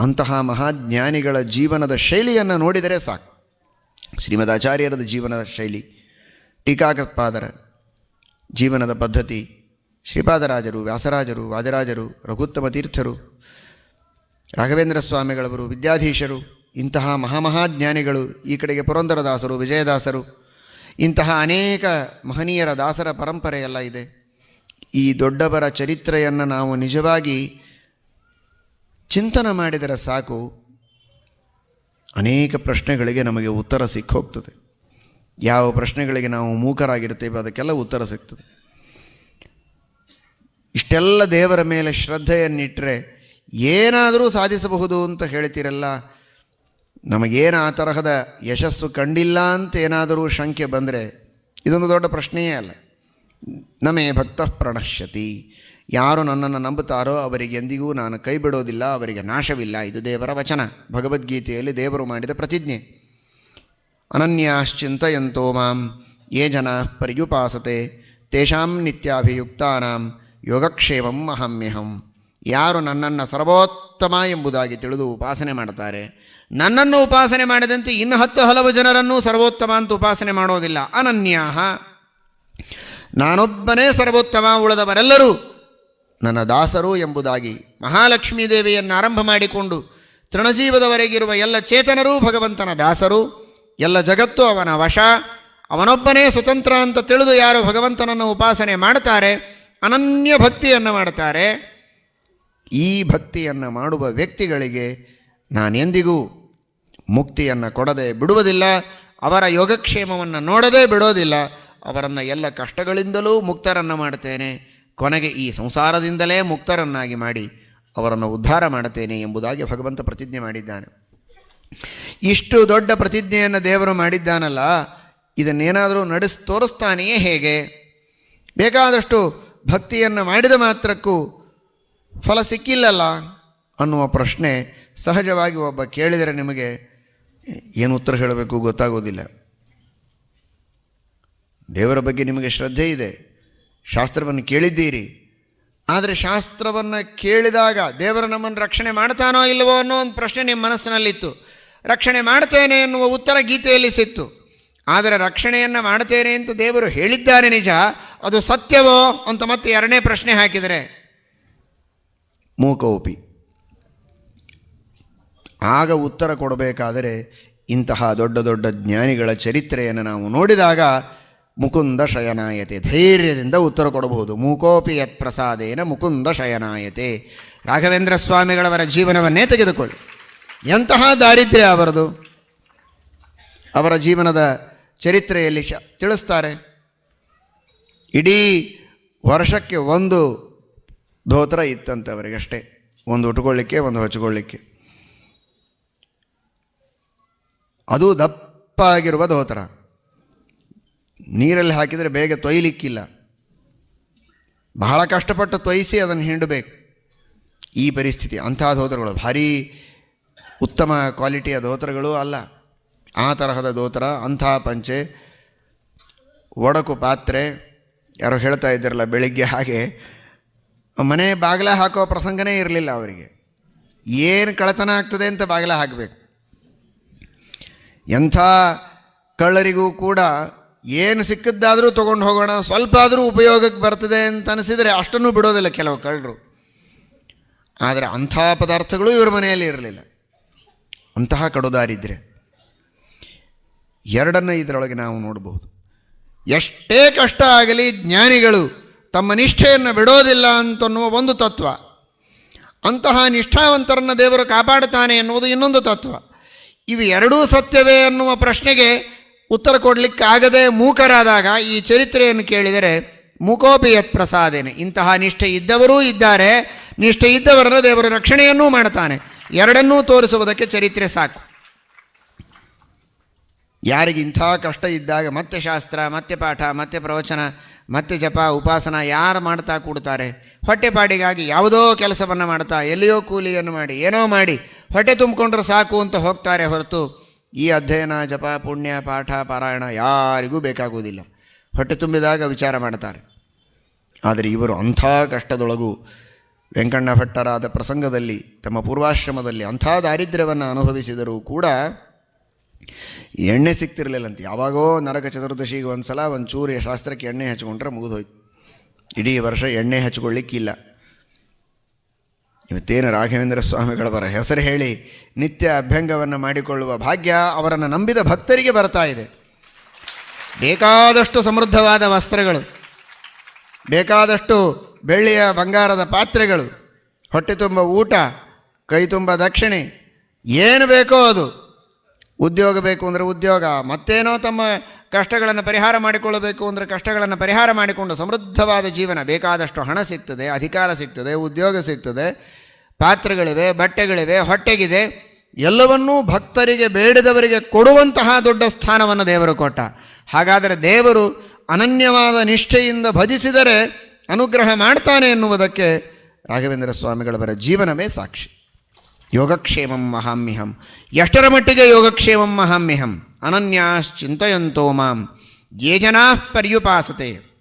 ಅಂತಹ ಮಹಾಜ್ಞಾನಿಗಳ ಜೀವನದ ಶೈಲಿಯನ್ನು ನೋಡಿದರೆ ಸಾಕು. ಶ್ರೀಮದಾಚಾರ್ಯರದ ಜೀವನದ ಶೈಲಿ, ಟೀಕಾಕೃತ್ಪಾದರ ಜೀವನದ ಪದ್ಧತಿ ಶ್ರೀಪಾದರಾಜರು, ವ್ಯಾಸರಾಜರು, ವಾದರಾಜರು, ರಘುತ್ತಮ ತೀರ್ಥರು, ರಾಘವೇಂದ್ರ ಸ್ವಾಮಿಗಳವರು, ವಿದ್ಯಾಧೀಶರು, ಇಂತಹ ಮಹಾಮಹಾಜ್ಞಾನಿಗಳು, ಈ ಕಡೆಗೆ ಪುರಂದರದಾಸರು, ವಿಜಯದಾಸರು, ಇಂತಹ ಅನೇಕ ಮಹನೀಯರ ದಾಸರ ಪರಂಪರೆಯೆಲ್ಲ ಇದೆ. ಈ ದೊಡ್ಡವರ ಚರಿತ್ರೆಯನ್ನು ನಾವು ನಿಜವಾಗಿ ಚಿಂತನೆ ಮಾಡಿದರೆ ಸಾಕು. ಅನೇಕ ಪ್ರಶ್ನೆಗಳಿಗೆ ನಮಗೆ ಉತ್ತರ ಸಿಕ್ಕೋಗ್ತದೆ. ಯಾವ ಪ್ರಶ್ನೆಗಳಿಗೆ ನಾವು ಮೂಕರಾಗಿರ್ತೇವೆ ಅದಕ್ಕೆಲ್ಲ ಉತ್ತರ ಸಿಗ್ತದೆ. ಇಷ್ಟೆಲ್ಲ ದೇವರ ಮೇಲೆ ಶ್ರದ್ಧೆಯನ್ನಿಟ್ಟರೆ ಏನಾದರೂ ಸಾಧಿಸಬಹುದು ಅಂತ ಹೇಳ್ತೀರಲ್ಲ, ನಮಗೇನು ಆ ತರಹದ ಯಶಸ್ಸು ಕಂಡಿಲ್ಲ ಅಂತ ಏನಾದರೂ ಶಂಕೆ ಬಂದರೆ ಇದೊಂದು ದೊಡ್ಡ ಪ್ರಶ್ನೆಯೇ ಅಲ್ಲ. ನಮೇ ಭಕ್ತ ಪ್ರಣಶ್ಯತಿ. ಯಾರು ನನ್ನನ್ನು ನಂಬುತ್ತಾರೋ ಅವರಿಗೆ ಎಂದಿಗೂ ನಾನು ಕೈ ಬಿಡೋದಿಲ್ಲ ಅವರಿಗೆ ನಾಶವಿಲ್ಲ. ಇದು ದೇವರ ವಚನ. ಭಗವದ್ಗೀತೆಯಲ್ಲಿ ದೇವರು ಮಾಡಿದ ಪ್ರತಿಜ್ಞೆ. ಅನನ್ಯಾಶ್ಚಿಂತೆಯಂತೋ ಮಾಂ, ಯೇ ಜನ ಪರ್ಯುಪಾಸತೆ, ತೇಷಾಂ ನಿತ್ಯಾಭಿಯುಕ್ತಾನಾಂ ಯೋಗಕ್ಷೇಮಂ ಅಹಮ್ಯಹಂ. ಯಾರು ನನ್ನನ್ನು ಸರ್ವೋತ್ತಮ ಎಂಬುದಾಗಿ ತಿಳಿದು ಉಪಾಸನೆ ಮಾಡ್ತಾರೆ. ನನ್ನನ್ನು ಉಪಾಸನೆ ಮಾಡಿದಂತೆ ಇನ್ನು ಹತ್ತು ಹಲವು ಜನರನ್ನು ಸರ್ವೋತ್ತಮ ಅಂತ ಉಪಾಸನೆ ಮಾಡೋದಿಲ್ಲ. ಅನನ್ಯಾಹ. ನಾನೊಬ್ಬನೇ ಸರ್ವೋತ್ತಮ, ಉಳಿದವರೆಲ್ಲರೂ ನನ್ನ ದಾಸರು ಎಂಬುದಾಗಿ ಮಹಾಲಕ್ಷ್ಮೀ ದೇವಿಯನ್ನು ಆರಂಭ ಮಾಡಿಕೊಂಡು ತೃಣಜೀವದವರೆಗಿರುವ ಎಲ್ಲ ಚೇತನರೂ ಭಗವಂತನ ದಾಸರು. ಎಲ್ಲ ಜಗತ್ತು ಅವನ ವಶ. ಅವನೊಬ್ಬನೇ ಸ್ವತಂತ್ರ ಅಂತ ತಿಳಿದು ಯಾರು ಭಗವಂತನನ್ನು ಉಪಾಸನೆ ಮಾಡ್ತಾರೆ ಅನನ್ಯ ಭಕ್ತಿಯನ್ನು ಮಾಡ್ತಾರೆ ಈ ಭಕ್ತಿಯನ್ನು ಮಾಡುವ ವ್ಯಕ್ತಿಗಳಿಗೆ ನಾನೆಂದಿಗೂ ಮುಕ್ತಿಯನ್ನು ಕೊಡದೆ ಬಿಡುವುದಿಲ್ಲ, ಅವರ ಯೋಗಕ್ಷೇಮವನ್ನು ನೋಡದೇ ಬಿಡೋದಿಲ್ಲ, ಅವರನ್ನು ಎಲ್ಲ ಕಷ್ಟಗಳಿಂದಲೂ ಮುಕ್ತರನ್ನು ಮಾಡ್ತೇನೆ ಕೊನೆಗೆ ಈ ಸಂಸಾರದಿಂದಲೇ ಮುಕ್ತರನ್ನಾಗಿ ಮಾಡಿ ಅವರನ್ನು ಉದ್ಧಾರ ಮಾಡುತ್ತೇನೆ ಎಂಬುದಾಗಿ ಭಗವಂತ ಪ್ರತಿಜ್ಞೆ ಮಾಡಿದ್ದಾನೆ. ಇಷ್ಟು ದೊಡ್ಡ ಪ್ರತಿಜ್ಞೆಯನ್ನು ದೇವರು ಮಾಡಿದ್ದಾನಲ್ಲ, ಇದನ್ನೇನಾದರೂ ನಡೆಸಿ, ತೋರಿಸ್ತಾನೆಯೇ ಹೇಗೆ? ಬೇಕಾದಷ್ಟು ಭಕ್ತಿಯನ್ನು ಮಾಡಿದ ಮಾತ್ರಕ್ಕೂ ಫಲ ಸಿಕ್ಕಿಲ್ಲಲ್ಲ ಅನ್ನುವ ಪ್ರಶ್ನೆ ಸಹಜವಾಗಿ ಒಬ್ಬ ಕೇಳಿದರೆ ನಿಮಗೆ ಏನು ಉತ್ತರ ಹೇಳಬೇಕು ಗೊತ್ತಾಗೋದಿಲ್ಲ. ದೇವರ ಬಗ್ಗೆ ನಿಮಗೆ ಶ್ರದ್ಧೆ ಇದೆ. ಶಾಸ್ತ್ರವನ್ನು ಕೇಳಿದ್ದೀರಿ. ಆದರೆ ಶಾಸ್ತ್ರವನ್ನು ಕೇಳಿದಾಗ ದೇವರು ನಮ್ಮನ್ನು ರಕ್ಷಣೆ ಮಾಡ್ತಾನೋ ಇಲ್ಲವೋ ಅನ್ನೋ ಒಂದು ಪ್ರಶ್ನೆ ನಿಮ್ಮ ಮನಸ್ಸಿನಲ್ಲಿತ್ತು. ರಕ್ಷಣೆ ಮಾಡ್ತೇನೆ ಎನ್ನುವ ಉತ್ತರ ಗೀತೆಯಲ್ಲಿ ಸಿಕ್ತು. ಆದರೆ ರಕ್ಷಣೆಯನ್ನು ಮಾಡ್ತೇನೆ ಅಂತ ದೇವರು ಹೇಳಿದ್ದಾರೆ ನಿಜ. ಅದು ಸತ್ಯವೋ ಅಂತ ಮತ್ತೆ ಎರಡನೇ ಪ್ರಶ್ನೆ ಹಾಕಿದರೆ. ಮೂಕೋಪಿ ಆಗ ಉತ್ತರ ಕೊಡಬೇಕಾದರೆ ಇಂತಹ ದೊಡ್ಡ ದೊಡ್ಡ ಜ್ಞಾನಿಗಳ ಚರಿತ್ರೆಯನ್ನು ನಾವು ನೋಡಿದಾಗ ಮುಕುಂದ ಶಯನಾಯತೆ, ಧೈರ್ಯದಿಂದ ಉತ್ತರ ಕೊಡಬಹುದು. ಮೂಕೋಪಿ ಯತ್ ಪ್ರಸಾದೇನ ಮುಕುಂದ ಶಯನಾಯತೆ. ರಾಘವೇಂದ್ರ ಸ್ವಾಮಿಗಳವರ ಜೀವನವನ್ನೇ ತೆಗೆದುಕೊಳ್ಳಿ. ಎಂತಹ ದಾರಿದ್ರ್ಯ ಅವರದು. ಅವರ ಜೀವನದ ಚರಿತ್ರೆಯಲ್ಲಿ ಶ, ತಿಳಿಸ್ತಾರೆ. ಇಡೀ ವರ್ಷಕ್ಕೆ ಒಂದು ಧೋತ್ರ ಇತ್ತಂತೆ ಅವರಿಗಷ್ಟೇ. ಒಂದು ಉಟ್ಕೊಳ್ಳಿಕ್ಕೆ, ಒಂದು ಹಚ್ಕೊಳ್ಳಿಕ್ಕೆ. ಅದು ದಪ್ಪ ಆಗಿರುವ ಧೋತ್ರ. ನೀರಲ್ಲಿ ಹಾಕಿದರೆ ಬೇಗ ತೊಯ್ಲಿಕ್ಕಿಲ್ಲ. ಬಹಳ ಕಷ್ಟಪಟ್ಟು ತೊಯಿಸಿ ಅದನ್ನು ಹಿಂಡಬೇಕು. ಈ ಪರಿಸ್ಥಿತಿ, ಅಂತಹ ಧೋತ್ರಗಳು, ಭಾರೀ ಉತ್ತಮ ಕ್ವಾಲಿಟಿಯ ಧೋತ್ರಗಳು ಅಲ್ಲ. ಆ ತರಹದ ದೋತ್ರ, ಅಂಥ ಪಂಚೆ ಒಡಕು ಪಾತ್ರೆ, ಯಾರೋ ಹೇಳ್ತಾ ಇದ್ದಿರಲ್ಲ ಬೆಳಿಗ್ಗೆ ಹಾಗೆ, ಮನೆ ಬಾಗಿಲ ಹಾಕೋ ಪ್ರಸಂಗನೇ ಇರಲಿಲ್ಲ ಅವರಿಗೆ. ಏನು ಕಳತನ ಆಗ್ತದೆ ಅಂತ ಬಾಗಿಲ ಹಾಕಬೇಕು. ಎಂಥ ಕಳ್ಳರಿಗೂ ಕೂಡ ಏನು ಸಿಕ್ಕಿದ್ದಾದರೂ ತೊಗೊಂಡು ಹೋಗೋಣ ಸ್ವಲ್ಪ ಆದರೂ ಉಪಯೋಗಕ್ಕೆ ಬರ್ತದೆ ಅಂತ ಅನಿಸಿದರೆ ಅಷ್ಟನ್ನು ಬಿಡೋದಿಲ್ಲ ಕೆಲವು ಕಳ್ಳರು. ಆದರೆ ಅಂಥ ಪದಾರ್ಥಗಳು ಇವ್ರ ಮನೆಯಲ್ಲಿ ಇರಲಿಲ್ಲ. ಅಂತಹ ಕಡುದಾರಿದ್ರೆ. ಎರಡನ್ನು ಇದರೊಳಗೆ ನಾವು ನೋಡಬಹುದು ಎಷ್ಟೇ ಕಷ್ಟ ಆಗಲಿ ಜ್ಞಾನಿಗಳು ತಮ್ಮ ನಿಷ್ಠೆಯನ್ನು ಬಿಡೋದಿಲ್ಲ ಅಂತನ್ನುವ ಒಂದು ತತ್ವ. ಅಂತಹ ನಿಷ್ಠಾವಂತರನ್ನು ದೇವರು ಕಾಪಾಡುತ್ತಾನೆ ಎನ್ನುವುದು ಇನ್ನೊಂದು ತತ್ವ. ಇವು ಎರಡೂ ಸತ್ಯವೇ ಅನ್ನುವ ಪ್ರಶ್ನೆಗೆ ಉತ್ತರ ಕೊಡಲಿಕ್ಕಾಗದೆ ಮೂಕರಾದಾಗ ಈ ಚರಿತ್ರೆಯನ್ನು ಕೇಳಿದರೆ ಮೂಕೋಪಿ ಯತ್ ಪ್ರಸಾದೇನೆ. ಇಂತಹ ನಿಷ್ಠೆ ಇದ್ದವರೂ ಇದ್ದಾರೆ, ನಿಷ್ಠೆ ಇದ್ದವರನ್ನು ದೇವರು ರಕ್ಷಣೆಯನ್ನೂ ಮಾಡ್ತಾನೆ. ಎರಡನ್ನೂ ತೋರಿಸುವುದಕ್ಕೆ ಚರಿತ್ರೆ ಸಾಕು. ಯಾರಿಗೆ ಇಂಥ ಕಷ್ಟ ಇದ್ದಾಗ ಮತ್ತೆ ಶಾಸ್ತ್ರ, ಮತ್ತೆ ಪಾಠ, ಮತ್ತೆ ಪ್ರವಚನ, ಮತ್ತೆ ಜಪ, ಉಪಾಸನ ಯಾರು ಮಾಡ್ತಾ ಕೂಡ್ತಾರೆ? ಹೊಟ್ಟೆಪಾಡಿಗಾಗಿ ಯಾವುದೋ ಕೆಲಸವನ್ನು ಮಾಡ್ತಾ, ಎಲ್ಲಿಯೋ ಕೂಲಿಯನ್ನು ಮಾಡಿ, ಏನೋ ಮಾಡಿ ಹೊಟ್ಟೆ ತುಂಬಿಕೊಂಡ್ರೆ ಸಾಕು ಅಂತ ಹೋಗ್ತಾರೆ ಹೊರತು ಈ ಅಧ್ಯಯನ, ಜಪ, ಪುಣ್ಯ, ಪಾಠ, ಪಾರಾಯಣ ಯಾರಿಗೂ ಬೇಕಾಗುವುದಿಲ್ಲ. ಹೊಟ್ಟೆ ತುಂಬಿದಾಗ ವಿಚಾರ ಮಾಡ್ತಾರೆ. ಆದರೆ ಇವರು ಅಂಥ ಕಷ್ಟದೊಳಗೂ ವೆಂಕಣ್ಣ ಭಟ್ಟರಾದ ಪ್ರಸಂಗದಲ್ಲಿ, ತಮ್ಮ ಪೂರ್ವಾಶ್ರಮದಲ್ಲಿ ಅಂಥ ದಾರಿದ್ರ್ಯವನ್ನು ಅನುಭವಿಸಿದರೂ ಕೂಡ ಎಣ್ಣೆ ಸಿಗ್ತಿರ್ಲಿಲ್ಲಂತ ಯಾವಾಗೋ ನರಕ ಚತುರ್ದಶಿಗೆ ಒಂದು ಸಲ ಒಂದು ಚೂರು ಶಾಸ್ತ್ರಕ್ಕೆ ಎಣ್ಣೆ ಹಚ್ಕೊಂಡ್ರೆ ಮುಗಿದೋಯ್ತು. ಇಡೀ ವರ್ಷ ಎಣ್ಣೆ ಹಚ್ಕೊಳ್ಳಿಕ್ಕಿಲ್ಲ. ಇವತ್ತೇನು ರಾಘವೇಂದ್ರ ಸ್ವಾಮಿಗಳವರ ಹೆಸರು ಹೇಳಿ ನಿತ್ಯ ಅಭ್ಯಂಗವನ್ನು ಮಾಡಿಕೊಳ್ಳುವ ಭಾಗ್ಯ ಅವರನ್ನು ನಂಬಿದ ಭಕ್ತರಿಗೆ ಬರ್ತಾ ಇದೆ. ಬೇಕಾದಷ್ಟು ಸಮೃದ್ಧವಾದ ವಸ್ತ್ರಗಳು, ಬೇಕಾದಷ್ಟು ಬೆಳ್ಳಿಯ ಬಂಗಾರದ ಪಾತ್ರೆಗಳು, ಹೊಟ್ಟೆ ತುಂಬ ಊಟ, ಕೈ ತುಂಬ ದಕ್ಷಿಣೆ, ಏನು ಬೇಕೋ ಅದು ಉದ್ಯೋಗ ಬೇಕು ಅಂದರೆ ಉದ್ಯೋಗ, ಮತ್ತೇನೋ ತಮ್ಮ ಕಷ್ಟಗಳನ್ನು ಪರಿಹಾರ ಮಾಡಿಕೊಳ್ಳಬೇಕು ಅಂದರೆ ಕಷ್ಟಗಳನ್ನು ಪರಿಹಾರ ಮಾಡಿಕೊಂಡು ಸಮೃದ್ಧವಾದ ಜೀವನ, ಬೇಕಾದಷ್ಟು ಹಣ ಸಿಗ್ತದೆ, ಅಧಿಕಾರ ಸಿಗ್ತದೆ, ಉದ್ಯೋಗ ಸಿಗ್ತದೆ, ಪಾತ್ರೆಗಳಿವೆ, ಬಟ್ಟೆಗಳಿವೆ, ಹೊಟ್ಟೆಗಿದೆ, ಎಲ್ಲವನ್ನೂ ಭಕ್ತರಿಗೆ, ಬೇಡದವರಿಗೆ ಕೊಡುವಂತಹ ದೊಡ್ಡ ಸ್ಥಾನವನ್ನು ದೇವರು ಕೊಟ್ಟ. ಹಾಗಾದರೆ ದೇವರು ಅನನ್ಯವಾದ ನಿಷ್ಠೆಯಿಂದ ಭಜಿಸಿದರೆ ಅನುಗ್ರಹ ಮಾಡ್ತಾನೆ ಎನ್ನುವುದಕ್ಕೆ ರಾಘವೇಂದ್ರ ಸ್ವಾಮಿಗಳವರ ಜೀವನವೇ ಸಾಕ್ಷಿ. ಯೋಗಕ್ಷೇಮಂ ಮಹಾಮ್ಯಹಂ ಎಷ್ಟರ ಮಟ್ಟಿಗೆ ಯೋಗಕ್ಷೇಮಂ ಮಹಾಮ್ಯಹಂ ಅನನ್ಯಾಶ್ಚಿಂತೆಯಂತೋ ಮಾಂ. ಯೇ ಜನಾ ಪರ್ಯುಪಾಸತೆ.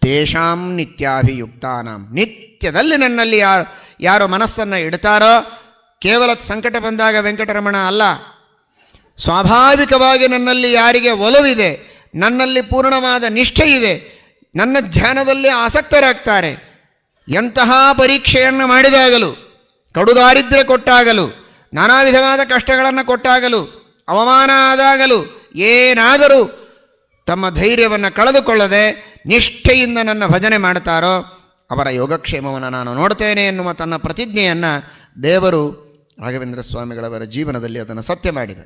ತೇಷಾಂ ನಿತ್ಯಾಭಿಯುಕ್ತಾನಾಂ. ನಿತ್ಯದಲ್ಲಿ ನನ್ನಲ್ಲಿ ಯಾರು ಯಾರು ಮನಸ್ಸನ್ನು ಇಡ್ತಾರೋ, ಕೇವಲ ಸಂಕಟ ಬಂದಾಗ ವೆಂಕಟರಮಣ ಅಲ್ಲ. ಸ್ವಾಭಾವಿಕವಾಗಿ ನನ್ನಲ್ಲಿ ಯಾರಿಗೆ ಒಲವಿದೆ, ನನ್ನಲ್ಲಿ ಪೂರ್ಣವಾದ ನಿಷ್ಠೆ ಇದೆ, ನನ್ನ ಧ್ಯಾನದಲ್ಲಿ ಆಸಕ್ತರಾಗ್ತಾರೆ. ಎಂತಹ ಪರೀಕ್ಷೆಯನ್ನು ಮಾಡಿದಾಗಲೂ ಕಡುದಾರಿದ್ರ್ಯ ಕೊಟ್ಟಾಗಲು ನಾನಾ ವಿಧವಾದ ಕಷ್ಟಗಳನ್ನು ಕೊಟ್ಟಾಗಲು, ಅವಮಾನ ಆದಾಗಲು ಏನಾದರೂ ತಮ್ಮ ಧೈರ್ಯವನ್ನು ಕಳೆದುಕೊಳ್ಳದೆ ನಿಷ್ಠೆಯಿಂದ ನನ್ನ ಭಜನೆ ಮಾಡ್ತಾರೋ, ಅವರ ಯೋಗಕ್ಷೇಮವನ್ನು ನಾನು ನೋಡ್ತೇನೆ ಎನ್ನುವ ತನ್ನ ಪ್ರತಿಜ್ಞೆಯನ್ನು ದೇವರು ರಾಘವೇಂದ್ರ ಸ್ವಾಮಿಗಳವರ ಜೀವನದಲ್ಲಿ ಅದನ್ನು ಸತ್ಯ ಮಾಡಿದ.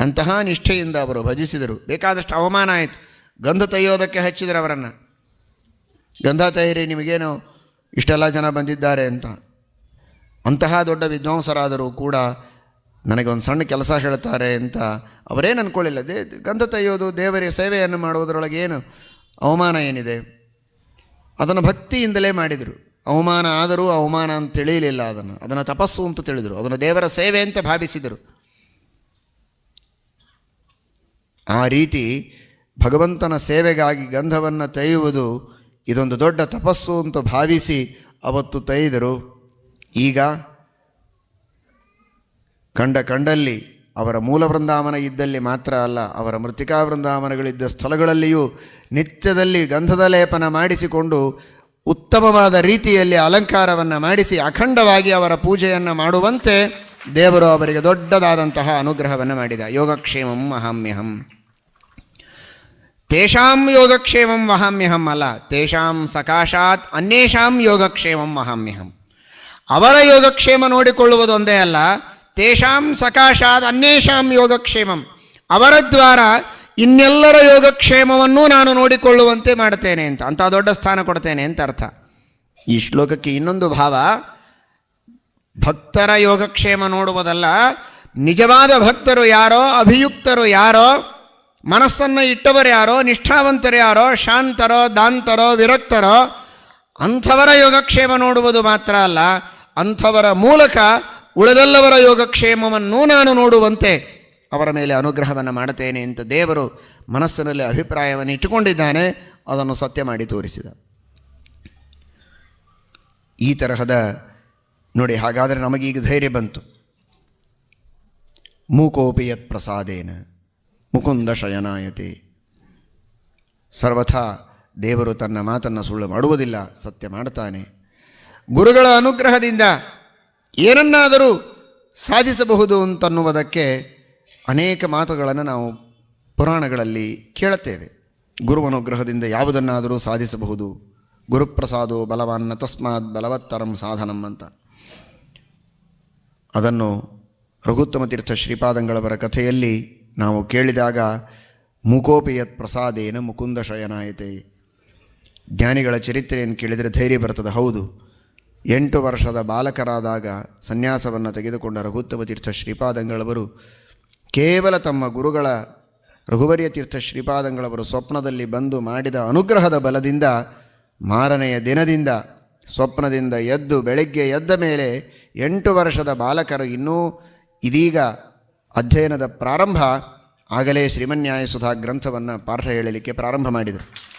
ಅಂತಹ ನಿಷ್ಠೆಯಿಂದ ಅವರು ಭಜಿಸಿದರು. ಬೇಕಾದಷ್ಟು ಅವಮಾನ ಆಯಿತು. ಗಂಧ ತೆಗೆಯೋದಕ್ಕೆ ಹಚ್ಚಿದರು ಅವರನ್ನು. ಗಂಧ ತೈರಿ ನಿಮಗೇನು ಇಷ್ಟೆಲ್ಲ ಜನ ಬಂದಿದ್ದಾರೆ ಅಂತ. ಅಂತಹ ದೊಡ್ಡ ವಿದ್ವಾಂಸರಾದರೂ ಕೂಡ ನನಗೆ ಒಂದು ಸಣ್ಣ ಕೆಲಸ ಹೇಳ್ತಾರೆ ಅಂತ ಅವರೇನು ಅಂದ್ಕೊಳ್ಳಿಲ್ಲ ದೇ ಗಂಧ ತೆಗೆಯೋದು, ದೇವರ ಸೇವೆಯನ್ನು ಮಾಡುವುದರೊಳಗೆ ಏನು ಅವಮಾನ ಏನಿದೆ? ಅದನ್ನು ಭಕ್ತಿಯಿಂದಲೇ ಮಾಡಿದರು. ಅವಮಾನ ಆದರೂ ಅವಮಾನ ಅಂತ ತಿಳಿಯಲಿಲ್ಲ ಅದನ್ನು. ಅದನ್ನು ತಪಸ್ಸು ಅಂತ ತಿಳಿದರು. ಅದನ್ನು ದೇವರ ಸೇವೆ ಅಂತ ಭಾವಿಸಿದರು. ಆ ರೀತಿ ಭಗವಂತನ ಸೇವೆಗಾಗಿ ಗಂಧವನ್ನು ತೆಗೆಯುವುದು ಇದೊಂದು ದೊಡ್ಡ ತಪಸ್ಸು ಅಂತ ಭಾವಿಸಿ ಅವತ್ತು ತೆಗೆದರು. ಈಗ ಕಂಡ ಕಂಡಲ್ಲಿ ಅವರ ಮೂಲ ಬೃಂದಾವನ ಇದ್ದಲ್ಲಿ ಮಾತ್ರ ಅಲ್ಲ, ಅವರ ಮೃತಿಕಾ ಬೃಂದಾವನಗಳಿದ್ದ ಸ್ಥಳಗಳಲ್ಲಿಯೂ ನಿತ್ಯದಲ್ಲಿ ಗಂಧದ ಲೇಪನ ಮಾಡಿಸಿಕೊಂಡು ಉತ್ತಮವಾದ ರೀತಿಯಲ್ಲಿ ಅಲಂಕಾರವನ್ನು ಮಾಡಿಸಿ ಅಖಂಡವಾಗಿ ಅವರ ಪೂಜೆಯನ್ನು ಮಾಡುವಂತೆ ದೇವರು ಅವರಿಗೆ ದೊಡ್ಡದಾದಂತಹ ಅನುಗ್ರಹವನ್ನು ಮಾಡಿದ. ಯೋಗಕ್ಷೇಮಂ ಮಹಾಮ್ಯಹಂ ತೇಷಾಂ ಯೋಗಕ್ಷೇಮಂ ವಹಾಮ್ಯಹಂ ಅಲ್ಲ, ತೇಷಾಂ ಸಕಾಶಾತ್ ಅನ್ಯೇಷಾಂ ಯೋಗಕ್ಷೇಮಂ ವಹಾಮ್ಯಹಂ. ಅವರ ಯೋಗಕ್ಷೇಮ ನೋಡಿಕೊಳ್ಳುವುದು ಒಂದೇ ಅಲ್ಲ, ತೇಷಾಂ ಸಕಾಶಾದ ಅನ್ಯೇಷಾಂ ಯೋಗಕ್ಷೇಮಂ. ಅವರ ದ್ವಾರ ಇನ್ನೆಲ್ಲರ ಯೋಗಕ್ಷೇಮವನ್ನೂ ನಾನು ನೋಡಿಕೊಳ್ಳುವಂತೆ ಮಾಡ್ತೇನೆ ಅಂತ, ಅಂಥ ದೊಡ್ಡ ಸ್ಥಾನ ಕೊಡ್ತೇನೆ ಅಂತ ಅರ್ಥ. ಈ ಶ್ಲೋಕಕ್ಕೆ ಇನ್ನೊಂದು ಭಾವ, ಭಕ್ತರ ಯೋಗಕ್ಷೇಮ ನೋಡುವುದಲ್ಲ, ನಿಜವಾದ ಭಕ್ತರು ಯಾರೋ, ಅಭಿಯುಕ್ತರು ಯಾರೋ, ಮನಸ್ಸನ್ನು ಇಟ್ಟವರು ಯಾರೋ, ನಿಷ್ಠಾವಂತರು ಯಾರೋ, ಶಾಂತರೋ, ದಾಂತರೋ, ವಿರಕ್ತರೋ, ಅಂಥವರ ಯೋಗಕ್ಷೇಮ ನೋಡುವುದು ಮಾತ್ರ ಅಲ್ಲ ಅಂಥವರ ಮೂಲಕ ಉಳಿದೆಲ್ಲವರ ಯೋಗಕ್ಷೇಮವನ್ನು ನಾನು ನೋಡುವಂತೆ ಅವರ ಮೇಲೆ ಅನುಗ್ರಹವನ್ನು ಮಾಡುತ್ತೇನೆ ಅಂತ ದೇವರು ಮನಸ್ಸಿನಲ್ಲಿ ಅಭಿಪ್ರಾಯವನ್ನು ಇಟ್ಟುಕೊಂಡಿದ್ದಾನೆ, ಅದನ್ನು ಸತ್ಯ ಮಾಡಿ ತೋರಿಸಿದ. ಈ ತರಹದ ನೋಡಿ, ಹಾಗಾದರೆ ನಮಗೀಗ ಧೈರ್ಯ ಬಂತು. ಮೂಕೋಪಿ ಪ್ರಸಾದೇನ, ಮುಕುಂದ ಶಯನಾಯತೆ. ಸರ್ವಥಾ ದೇವರು ತನ್ನ ಮಾತನ್ನು ಸುಳ್ಳು ಮಾಡುವುದಿಲ್ಲ, ಸತ್ಯ ಮಾಡುತ್ತಾನೆ. ಗುರುಗಳ ಅನುಗ್ರಹದಿಂದ ಏನನ್ನಾದರೂ ಸಾಧಿಸಬಹುದು ಅಂತನ್ನುವುದಕ್ಕೆ ಅನೇಕ ಮಾತುಗಳನ್ನು ನಾವು ಪುರಾಣಗಳಲ್ಲಿ ಕೇಳುತ್ತೇವೆ. ಗುರು ಅನುಗ್ರಹದಿಂದ ಯಾವುದನ್ನಾದರೂ ಸಾಧಿಸಬಹುದು. ಗುರುಪ್ರಸಾದೋ ಬಲವಾನ್ನ ತಸ್ಮಾತ್ ಬಲವತ್ತರಂ ಸಾಧನಂ ಅಂತ. ಅದನ್ನು ರಘುತ್ತಮ ತೀರ್ಥ ಶ್ರೀಪಾದಂಗಳವರ ಕಥೆಯಲ್ಲಿ ನಾವು ಕೇಳಿದಾಗ ಮುಖೋಪಿಯತ್ ಪ್ರಸಾದೇನ ಮುಕುಂದ ಶಯನಾಯಿತೆ. ಜ್ಞಾನಿಗಳ ಚರಿತ್ರೆಯನ್ನು ಕೇಳಿದರೆ ಧೈರ್ಯ ಬರ್ತದೆ. ಹೌದು. ಎಂಟು ವರ್ಷದ ಬಾಲಕರಾದಾಗ ಸನ್ಯಾಸವನ್ನು ತೆಗೆದುಕೊಂಡ ರಘುತ್ತಮ ತೀರ್ಥ ಶ್ರೀಪಾದಂಗಳವರು ಕೇವಲ ತಮ್ಮ ಗುರುಗಳ ರಘುವರ್ಯ ತೀರ್ಥ ಶ್ರೀಪಾದಂಗಳವರು ಸ್ವಪ್ನದಲ್ಲಿ ಬಂದು ಮಾಡಿದ ಅನುಗ್ರಹದ ಬಲದಿಂದ ಮಾರನೆಯ ದಿನದಿಂದ ಸ್ವಪ್ನದಿಂದ ಎದ್ದು ಬೆಳಗ್ಗೆ ಎದ್ದ ಮೇಲೆ ಎಂಟು ವರ್ಷದ ಬಾಲಕರು ಇನ್ನೂ ಇದೀಗ ಅಧ್ಯಯನದ ಪ್ರಾರಂಭ ಆಗಲೇ ಶ್ರೀಮನ್ಯಾಯ ಸುಧಾ ಗ್ರಂಥವನ್ನು ಪಾಠ ಹೇಳಲಿಕ್ಕೆ ಪ್ರಾರಂಭ ಮಾಡಿದರು.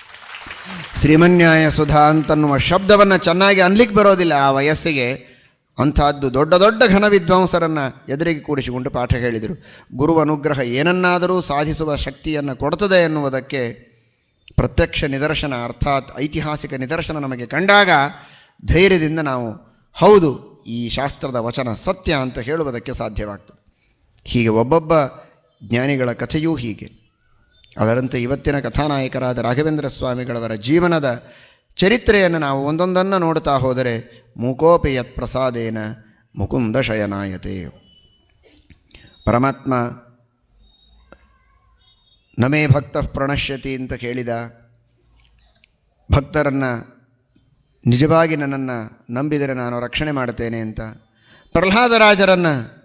ಶ್ರೀಮನ್ಯಾಯ ಸುಧಾ ಅಂತನ್ನುವ ಶಬ್ದವನ್ನು ಚೆನ್ನಾಗಿ ಅನ್ಲಿಕ್ಕೆ ಬರೋದಿಲ್ಲ ಆ ವಯಸ್ಸಿಗೆ. ಅಂಥದ್ದು ದೊಡ್ಡ ದೊಡ್ಡ ಘನ ವಿದ್ವಾಂಸರನ್ನು ಎದುರಿಗೆ ಕೂಡಿಸಿಕೊಂಡು ಪಾಠ ಹೇಳಿದರು. ಗುರು ಅನುಗ್ರಹ ಏನನ್ನಾದರೂ ಸಾಧಿಸುವ ಶಕ್ತಿಯನ್ನು ಕೊಡ್ತದೆ ಎನ್ನುವುದಕ್ಕೆ ಪ್ರತ್ಯಕ್ಷ ನಿದರ್ಶನ ಅರ್ಥಾತ್ ಐತಿಹಾಸಿಕ ನಿದರ್ಶನ ನಮಗೆ ಕಂಡಾಗ ಧೈರ್ಯದಿಂದ ನಾವು, ಹೌದು, ಈ ಶಾಸ್ತ್ರದ ವಚನ ಸತ್ಯ ಅಂತ ಹೇಳುವುದಕ್ಕೆ ಸಾಧ್ಯವಾಗ್ತದೆ. ಹೀಗೆ ಒಬ್ಬೊಬ್ಬ ಜ್ಞಾನಿಗಳ ಕಥೆಯೂ ಹೀಗೆ. ಅದರಂತೆ ಇವತ್ತಿನ ಕಥಾನಾಯಕರಾದ ರಾಘವೇಂದ್ರ ಸ್ವಾಮಿಗಳವರ ಜೀವನದ ಚರಿತ್ರೆಯನ್ನು ನಾವು ಒಂದೊಂದನ್ನು ನೋಡ್ತಾ ಹೋದರೆ ಮೂಕೋಪಿ ಯತ್ ಪ್ರಸಾದೇನ ಮುಕುಂದ ಶಯನಾಯತೆ. ಪರಮಾತ್ಮ, ನಮೇ ಭಕ್ತ ಪ್ರಣಶ್ಯತಿ ಅಂತ ಕೇಳಿದ ಭಕ್ತರನ್ನು ನಿಜವಾಗಿ ನನ್ನನ್ನು ನಂಬಿದರೆ ನಾನು ರಕ್ಷಣೆ ಮಾಡ್ತೇನೆ ಅಂತ. ಪ್ರಹ್ಲಾದರಾಜರನ್ನು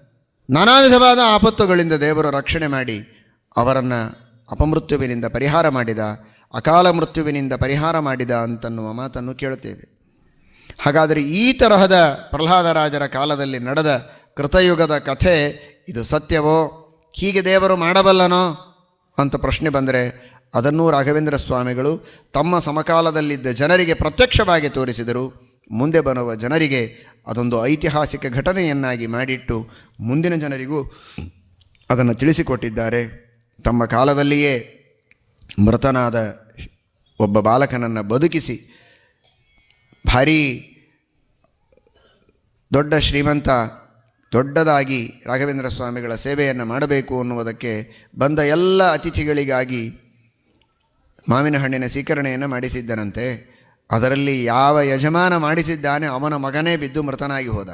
ನಾನಾ ವಿಧವಾದ ಆಪತ್ತುಗಳಿಂದ ದೇವರು ರಕ್ಷಣೆ ಮಾಡಿ ಅವರನ್ನು ಅಪಮೃತ್ಯುವಿನಿಂದ ಪರಿಹಾರ ಮಾಡಿದ, ಅಕಾಲ ಮೃತ್ಯುವಿನಿಂದ ಪರಿಹಾರ ಮಾಡಿದ ಅಂತನ್ನುವ ಮಾತನ್ನು ಕೇಳುತ್ತೇವೆ. ಹಾಗಾದರೆ ಈ ತರಹದ ಪ್ರಹ್ಲಾದರಾಜರ ಕಾಲದಲ್ಲಿ ನಡೆದ ಕೃತಯುಗದ ಕಥೆ ಇದು ಸತ್ಯವೋ? ಹೀಗೆ ದೇವರು ಮಾಡಬಲ್ಲನೋ? ಅಂತ ಪ್ರಶ್ನೆ ಬಂದರೆ, ಅದನ್ನು ರಾಘವೇಂದ್ರ ಸ್ವಾಮಿಗಳು ತಮ್ಮ ಸಮಕಾಲದಲ್ಲಿದ್ದ ಜನರಿಗೆ ಪ್ರತ್ಯಕ್ಷವಾಗಿ ತೋರಿಸಿದರು. ಮುಂದೆ ಬರುವ ಜನರಿಗೆ ಅದೊಂದು ಐತಿಹಾಸಿಕ ಘಟನೆಯನ್ನಾಗಿ ಮಾಡಿಟ್ಟು ಮುಂದಿನ ಜನರಿಗೂ ಅದನ್ನು ತಿಳಿಸಿಕೊಟ್ಟಿದ್ದಾರೆ. ತಮ್ಮ ಕಾಲದಲ್ಲಿಯೇ ಮೃತನಾದ ಒಬ್ಬ ಬಾಲಕನನ್ನು ಬದುಕಿಸಿ ಭಾರೀ ದೊಡ್ಡ ಶ್ರೀಮಂತ, ದೊಡ್ಡದಾಗಿ ರಾಘವೇಂದ್ರ ಸ್ವಾಮಿಗಳ ಸೇವೆಯನ್ನು ಮಾಡಬೇಕು ಅನ್ನುವುದಕ್ಕೆ ಬಂದ ಎಲ್ಲ ಅತಿಥಿಗಳಿಗಾಗಿ ಮಾವಿನ ಹಣ್ಣಿನ ಸ್ವೀಕರಣೆಯನ್ನು ಮಾಡಿಸಿದ್ದನಂತೆ. ಅದರಲ್ಲಿ ಯಾವ ಯಜಮಾನ ಮಾಡಿಸಿದ್ದಾನೆ ಅವನ ಮಗನೇ ಬಿದ್ದು ಮೃತನಾಗಿ ಹೋದ.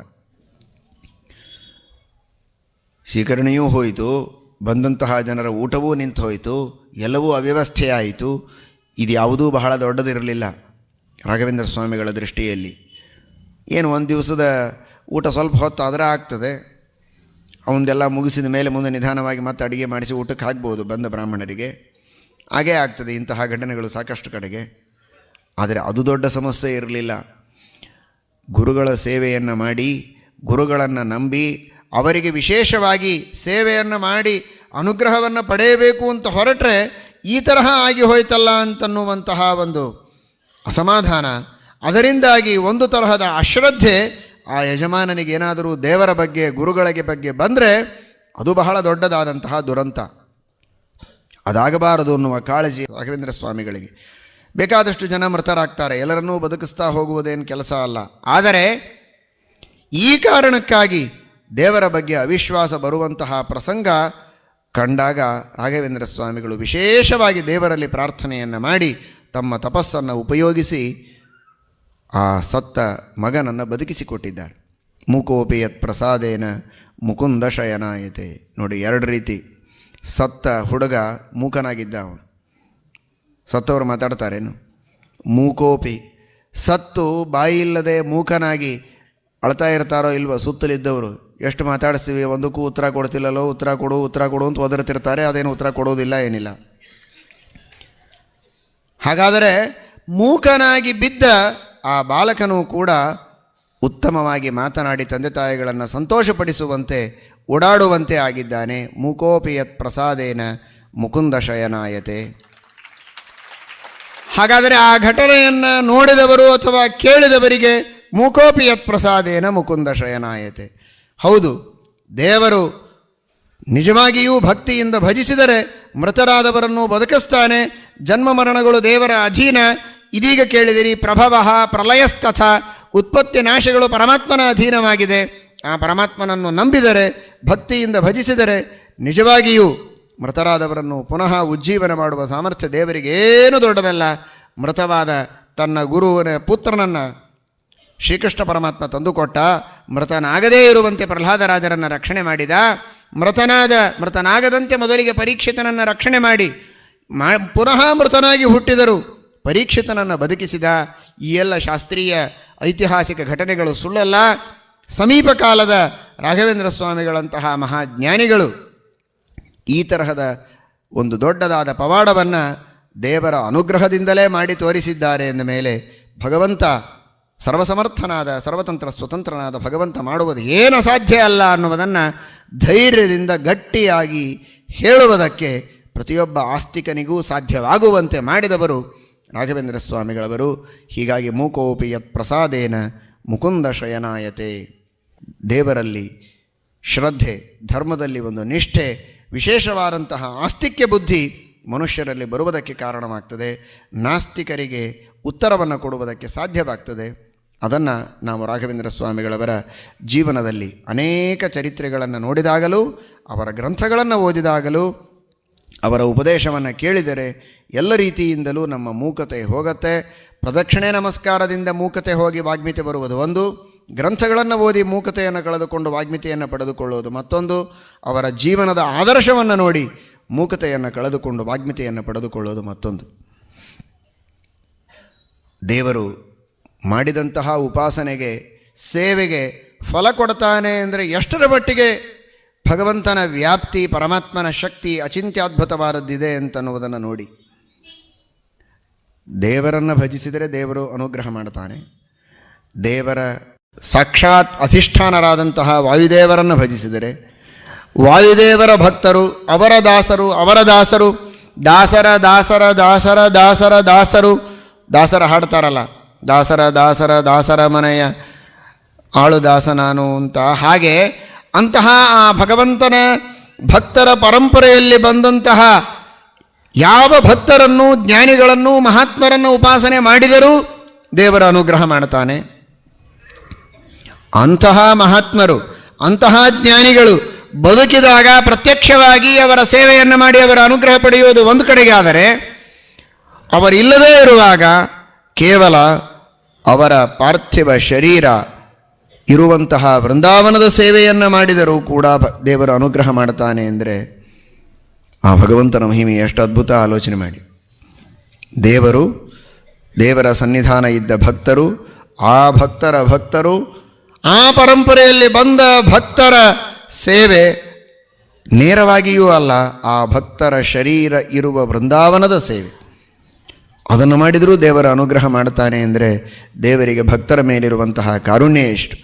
ಸ್ವೀಕರಣೆಯೂ ಹೋಯಿತು. ಬಂದಂತಹ ಜನರ ಊಟವೂ ನಿಂತು ಹೋಯಿತು, ಎಲ್ಲವೂ ಅವ್ಯವಸ್ಥೆಯಾಯಿತು ಇದು ಯಾವುದೂ ಬಹಳ ದೊಡ್ಡದಿರಲಿಲ್ಲ ರಾಘವೇಂದ್ರ ಸ್ವಾಮಿಗಳ ದೃಷ್ಟಿಯಲ್ಲಿ. ಏನು ಒಂದು ದಿವಸದ ಊಟ ಸ್ವಲ್ಪ ಹೊತ್ತು ಆದರೆ ಆಗ್ತದೆ. ಅವಂದೆಲ್ಲ ಮುಗಿಸಿದ ಮೇಲೆ ಮುಂದೆ ನಿಧಾನವಾಗಿ ಮತ್ತೆ ಅಡುಗೆ ಮಾಡಿಸಿ ಊಟಕ್ಕೆ ಹಾಕ್ಬೋದು ಬಂದ ಬ್ರಾಹ್ಮಣರಿಗೆ. ಹಾಗೇ ಆಗ್ತದೆ ಇಂತಹ ಘಟನೆಗಳು ಸಾಕಷ್ಟು ಕಡೆಗೆ. ಆದರೆ ಅದು ದೊಡ್ಡ ಸಮಸ್ಯೆ ಇರಲಿಲ್ಲ. ಗುರುಗಳ ಸೇವೆಯನ್ನು ಮಾಡಿ, ಗುರುಗಳನ್ನು ನಂಬಿ ಅವರಿಗೆ ವಿಶೇಷವಾಗಿ ಸೇವೆಯನ್ನು ಮಾಡಿ ಅನುಗ್ರಹವನ್ನು ಪಡೆಯಬೇಕು ಅಂತ ಹೊರಟ್ರೆ ಈ ತರಹ ಆಗಿ ಹೋಯ್ತಲ್ಲ ಅಂತನ್ನುವಂತಹ ಒಂದು ಅಸಮಾಧಾನ. ಅದರಿಂದಾಗಿ ಒಂದು ತರಹದ ಅಶ್ರದ್ಧೆ ಆ ಯಜಮಾನನಿಗೆ ಏನಾದರೂ ದೇವರ ಬಗ್ಗೆ, ಗುರುಗಳಿಗೆ ಬಗ್ಗೆ ಬಂದರೆ ಅದು ಬಹಳ ದೊಡ್ಡದಾದಂತಹ ದುರಂತ. ಅದಾಗಬಾರದು ಅನ್ನುವ ಕಾಳಜಿ ರಾಘವೇಂದ್ರ ಸ್ವಾಮಿಗಳಿಗೆ. ಬೇಕಾದಷ್ಟು ಜನ ಮೃತರಾಗ್ತಾರೆ. ಎಲ್ಲರನ್ನೂ ಬದುಕಿಸ್ತಾ ಹೋಗುವುದೇನು ಕೆಲಸ ಅಲ್ಲ. ಆದರೆ ಈ ಕಾರಣಕ್ಕಾಗಿ ದೇವರ ಬಗ್ಗೆ ಅವಿಶ್ವಾಸ ಬರುವಂತಹ ಪ್ರಸಂಗ ಕಂಡಾಗ ರಾಘವೇಂದ್ರ ಸ್ವಾಮಿಗಳು ವಿಶೇಷವಾಗಿ ದೇವರಲ್ಲಿ ಪ್ರಾರ್ಥನೆಯನ್ನು ಮಾಡಿ ತಮ್ಮ ತಪಸ್ಸನ್ನು ಉಪಯೋಗಿಸಿ ಆ ಸತ್ತ ಮಗನನ್ನು ಬದುಕಿಸಿಕೊಟ್ಟಿದ್ದಾರೆ. ಮುಕೋಪಿಯತ್ ಪ್ರಸಾದೇನ ಮುಕುಂದ ಶಯನಾಯತೆ. ನೋಡಿ, ಎರಡು ರೀತಿ. ಸತ್ತ ಹುಡುಗ ಮೂಕನಾಗಿದ್ದ ಅವನು. ಸತ್ತವರು ಮಾತಾಡ್ತಾರೇನು ಮೂಕೋಪಿ. ಸತ್ತು ಬಾಯಿಲ್ಲದೆ ಮೂಕನಾಗಿ ಅಳ್ತಾ ಇರ್ತಾರೋ ಇಲ್ವೋ, ಸುತ್ತಲಿದ್ದವರು. ಎಷ್ಟು ಮಾತಾಡಿಸ್ತೀವಿ ಒಂದಕ್ಕೂ ಉತ್ತರ ಕೊಡ್ತಿಲ್ಲಲ್ಲೋ ಉತ್ತರ ಕೊಡು ಉತ್ತರ ಕೊಡು ಅಂತ ಒದರ್ತಿರ್ತಾರೆ. ಅದೇನು ಉತ್ತರ ಕೊಡೋದಿಲ್ಲ, ಏನಿಲ್ಲ. ಹಾಗಾದರೆ ಮೂಕನಾಗಿ ಬಿದ್ದ ಆ ಬಾಲಕನೂ ಕೂಡ ಉತ್ತಮವಾಗಿ ಮಾತನಾಡಿ ತಂದೆ ತಾಯಿಗಳನ್ನು ಸಂತೋಷಪಡಿಸುವಂತೆ ಓಡಾಡುವಂತೆ ಆಗಿದ್ದಾನೆ. ಮೂಕೋಪಿಯತ್ ಪ್ರಸಾದೇನ ಮುಕುಂದ ಶಯನಾಯತೆ. ಹಾಗಾದರೆ ಆ ಘಟನೆಯನ್ನು ನೋಡಿದವರು ಅಥವಾ ಕೇಳಿದವರಿಗೆ ಮೂಕೋಪಿಯತ್ ಪ್ರಸಾದೇನ ಮುಕುಂದ ಶಯನಾಯತೆ. ಹೌದು, ದೇವರು ನಿಜವಾಗಿಯೂ ಭಕ್ತಿಯಿಂದ ಭಜಿಸಿದರೆ ಮೃತರಾದವರನ್ನು ಬದುಕಿಸ್ತಾನೆ, ಜನ್ಮ ಮರಣಗಳು ದೇವರ ಅಧೀನ. ಇದೀಗ ಕೇಳಿದಿರಿ, ಪ್ರಭವ ಪ್ರಲಯಸ್ತಥ, ಉತ್ಪತ್ತಿ ನಾಶಗಳು ಪರಮಾತ್ಮನ ಅಧೀನವಾಗಿದೆ. ಆ ಪರಮಾತ್ಮನನ್ನು ನಂಬಿದರೆ, ಭಕ್ತಿಯಿಂದ ಭಜಿಸಿದರೆ ನಿಜವಾಗಿಯೂ ಮೃತರಾದವರನ್ನು ಪುನಃ ಉಜ್ಜೀವನ ಮಾಡುವ ಸಾಮರ್ಥ್ಯ ದೇವರಿಗೇನು ದೊಡ್ಡದಲ್ಲ. ಮೃತವಾದ ತನ್ನ ಗುರುವನ ಪುತ್ರನನ್ನು ಶ್ರೀಕೃಷ್ಣ ಪರಮಾತ್ಮ ತಂದುಕೊಟ್ಟ ಮೃತನಾಗದೇ ಇರುವಂತೆ ಪ್ರಹ್ಲಾದರಾಜರನ್ನು ರಕ್ಷಣೆ ಮಾಡಿದ, ಮೃತನಾದ, ಮೃತನಾಗದಂತೆ ಮೊದಲಿಗೆ ಪರೀಕ್ಷಿತನನ್ನು ರಕ್ಷಣೆ ಮಾಡಿ, ಮಾ, ಪುನಃ ಮೃತನಾಗಿ ಹುಟ್ಟಿದರು, ಪರೀಕ್ಷಿತನನ್ನು ಬದುಕಿಸಿದ, ಈ ಎಲ್ಲ ಶಾಸ್ತ್ರೀಯ ಐತಿಹಾಸಿಕ ಘಟನೆಗಳು ಸುಳ್ಳಲ್ಲ. ಸಮೀಪ ಕಾಲದ ರಾಘವೇಂದ್ರ ಸ್ವಾಮಿಗಳಂತಹ ಮಹಾಜ್ಞಾನಿಗಳು ಈ ತರಹದ ಒಂದು ದೊಡ್ಡದಾದ ಪವಾಡವನ್ನು ದೇವರ ಅನುಗ್ರಹದಿಂದಲೇ ಮಾಡಿ ತೋರಿಸಿದ್ದಾರೆ ಎಂದ ಮೇಲೆ ಭಗವಂತ ಸರ್ವಸಮರ್ಥನಾದ, ಸರ್ವತಂತ್ರ, ಸ್ವತಂತ್ರನಾದ ಭಗವಂತ ಮಾಡುವುದು ಏನು ಅಸಾಧ್ಯ ಅಲ್ಲ ಅನ್ನುವುದನ್ನು ಧೈರ್ಯದಿಂದ ಗಟ್ಟಿಯಾಗಿ ಹೇಳುವುದಕ್ಕೆ ಪ್ರತಿಯೊಬ್ಬ ಆಸ್ತಿಕನಿಗೂ ಸಾಧ್ಯವಾಗುವಂತೆ ಮಾಡಿದವರು ರಾಘವೇಂದ್ರ ಸ್ವಾಮಿಗಳವರು. ಹೀಗಾಗಿ ಮೂಕೋಪಿ ಯತ್ ಪ್ರಸಾದೇನ ಮುಕುಂದ ಶಯನಾಯತೆ. ದೇವರಲ್ಲಿ ಶ್ರದ್ಧೆ, ಧರ್ಮದಲ್ಲಿ ಒಂದು ನಿಷ್ಠೆ, ವಿಶೇಷವಾದಂತಹ ಆಸ್ತಿಕ್ಯ ಬುದ್ಧಿ ಮನುಷ್ಯರಲ್ಲಿ ಬರುವುದಕ್ಕೆ ಕಾರಣವಾಗ್ತದೆ. ನಾಸ್ತಿಕರಿಗೆ ಉತ್ತರವನ್ನು ಕೊಡುವುದಕ್ಕೆ ಸಾಧ್ಯವಾಗ್ತದೆ. ಅದನ್ನು ನಾವು ರಾಘವೇಂದ್ರ ಸ್ವಾಮಿಗಳವರ ಜೀವನದಲ್ಲಿ ಅನೇಕ ಚರಿತ್ರೆಗಳನ್ನು ನೋಡಿದಾಗಲೂ, ಅವರ ಗ್ರಂಥಗಳನ್ನು ಓದಿದಾಗಲೂ, ಅವರ ಉಪದೇಶವನ್ನು ಕೇಳಿದರೆ ಎಲ್ಲ ರೀತಿಯಿಂದಲೂ ನಮ್ಮ ಮೂಕತೆ ಹೋಗತ್ತೆ. ಪ್ರದಕ್ಷಿಣೆ ನಮಸ್ಕಾರದಿಂದ ಮೂಕತೆ ಹೋಗಿ ವಾಗ್ಮಿತಿ ಬರುವುದು ಒಂದು. ಗ್ರಂಥಗಳನ್ನು ಓದಿ ಮೂಕತೆಯನ್ನು ಕಳೆದುಕೊಂಡು ವಾಗ್ಮಿತಿಯನ್ನು ಪಡೆದುಕೊಳ್ಳುವುದು ಮತ್ತೊಂದು. ಅವರ ಜೀವನದ ಆದರ್ಶವನ್ನು ನೋಡಿ ಮೂಕತೆಯನ್ನು ಕಳೆದುಕೊಂಡು ವಾಗ್ಮಿತಿಯನ್ನು ಪಡೆದುಕೊಳ್ಳುವುದು ಮತ್ತೊಂದು. ದೇವರು ಮಾಡಿದಂತಹ ಉಪಾಸನೆಗೆ, ಸೇವೆಗೆ ಫಲ ಕೊಡ್ತಾನೆ ಅಂದರೆ ಎಷ್ಟರ ಮಟ್ಟಿಗೆ ಭಗವಂತನ ವ್ಯಾಪ್ತಿ, ಪರಮಾತ್ಮನ ಶಕ್ತಿ ಅಚಿಂತ್ಯದ್ಭುತವಾದದ್ದಿದೆ ಅಂತನ್ನುವುದನ್ನು ನೋಡಿ. ದೇವರನ್ನು ಭಜಿಸಿದರೆ ದೇವರು ಅನುಗ್ರಹ ಮಾಡ್ತಾನೆ. ದೇವರ ಸಾಕ್ಷಾತ್ ಅಧಿಷ್ಠಾನರಾದಂತಹ ವಾಯುದೇವರನ್ನು ಭಜಿಸಿದರೆ ವಾಯುದೇವರ ಭಕ್ತರು, ಅವರ ದಾಸರು ಅವರ ದಾಸರು, ದಾಸರ ದಾಸರ ದಾಸರ ದಾಸರ, ದಾಸರು, ದಾಸರ ಹಾಡ್ತಾರಲ್ಲ. ದಾಸರ ದಾಸರ ದಾಸರ ಮನೆಯ ಆಳು ದಾಸ ನಾನು ಅಂತ. ಹಾಗೆ ಅಂತಹ ಆ ಭಗವಂತನ ಭಕ್ತರ ಪರಂಪರೆಯಲ್ಲಿ ಬಂದಂತಹ ಯಾವ ಭಕ್ತರನ್ನು, ಜ್ಞಾನಿಗಳನ್ನು, ಮಹಾತ್ಮರನ್ನು ಉಪಾಸನೆ ಮಾಡಿದರೂ ದೇವರ ಅನುಗ್ರಹ ಮಾಡ್ತಾನೆ ಅಂತಹ ಮಹಾತ್ಮರು, ಅಂತಹ ಜ್ಞಾನಿಗಳು ಬದುಕಿದಾಗ ಪ್ರತ್ಯಕ್ಷವಾಗಿ ಅವರ ಸೇವೆಯನ್ನು ಮಾಡಿ ಅವರ ಅನುಗ್ರಹ ಪಡೆಯುವುದು ಒಂದು ಕಡೆಗೆ ಆದರೆ ಅವರಿಲ್ಲದೇ ಇರುವಾಗ ಕೇವಲ ಅವರ ಪಾರ್ಥಿವ ಶರೀರ ಇರುವಂತಹ ವೃಂದಾವನದ ಸೇವೆಯನ್ನು ಮಾಡಿದರೂ ಕೂಡ ದೇವರು ಅನುಗ್ರಹ ಮಾಡ್ತಾನೆ ಅಂದರೆ ಆ ಭಗವಂತನ ಮಹಿಮೆ ಎಷ್ಟು ಅದ್ಭುತ ಆಲೋಚನೆ ಮಾಡಿ. ದೇವರು, ದೇವರ ಸನ್ನಿಧಾನ ಇದ್ದ ಭಕ್ತರು, ಆ ಭಕ್ತರ ಭಕ್ತರು, ಆ ಪರಂಪರೆಯಲ್ಲಿ ಬಂದ ಭಕ್ತರ ಸೇವೆ ನೇರವಾಗಿಯೂ ಅಲ್ಲ, ಆ ಭಕ್ತರ ಶರೀರ ಇರುವ ವೃಂದಾವನದ ಸೇವೆ. ಅದನ್ನು ಮಾಡಿದರೂ ದೇವರ ಅನುಗ್ರಹ ಮಾಡ್ತಾನೆ ಅಂದರೆ ದೇವರಿಗೆ ಭಕ್ತರ ಮೇಲಿರುವಂತಹ ಕಾರುಣ್ಯ ಎಷ್ಟು?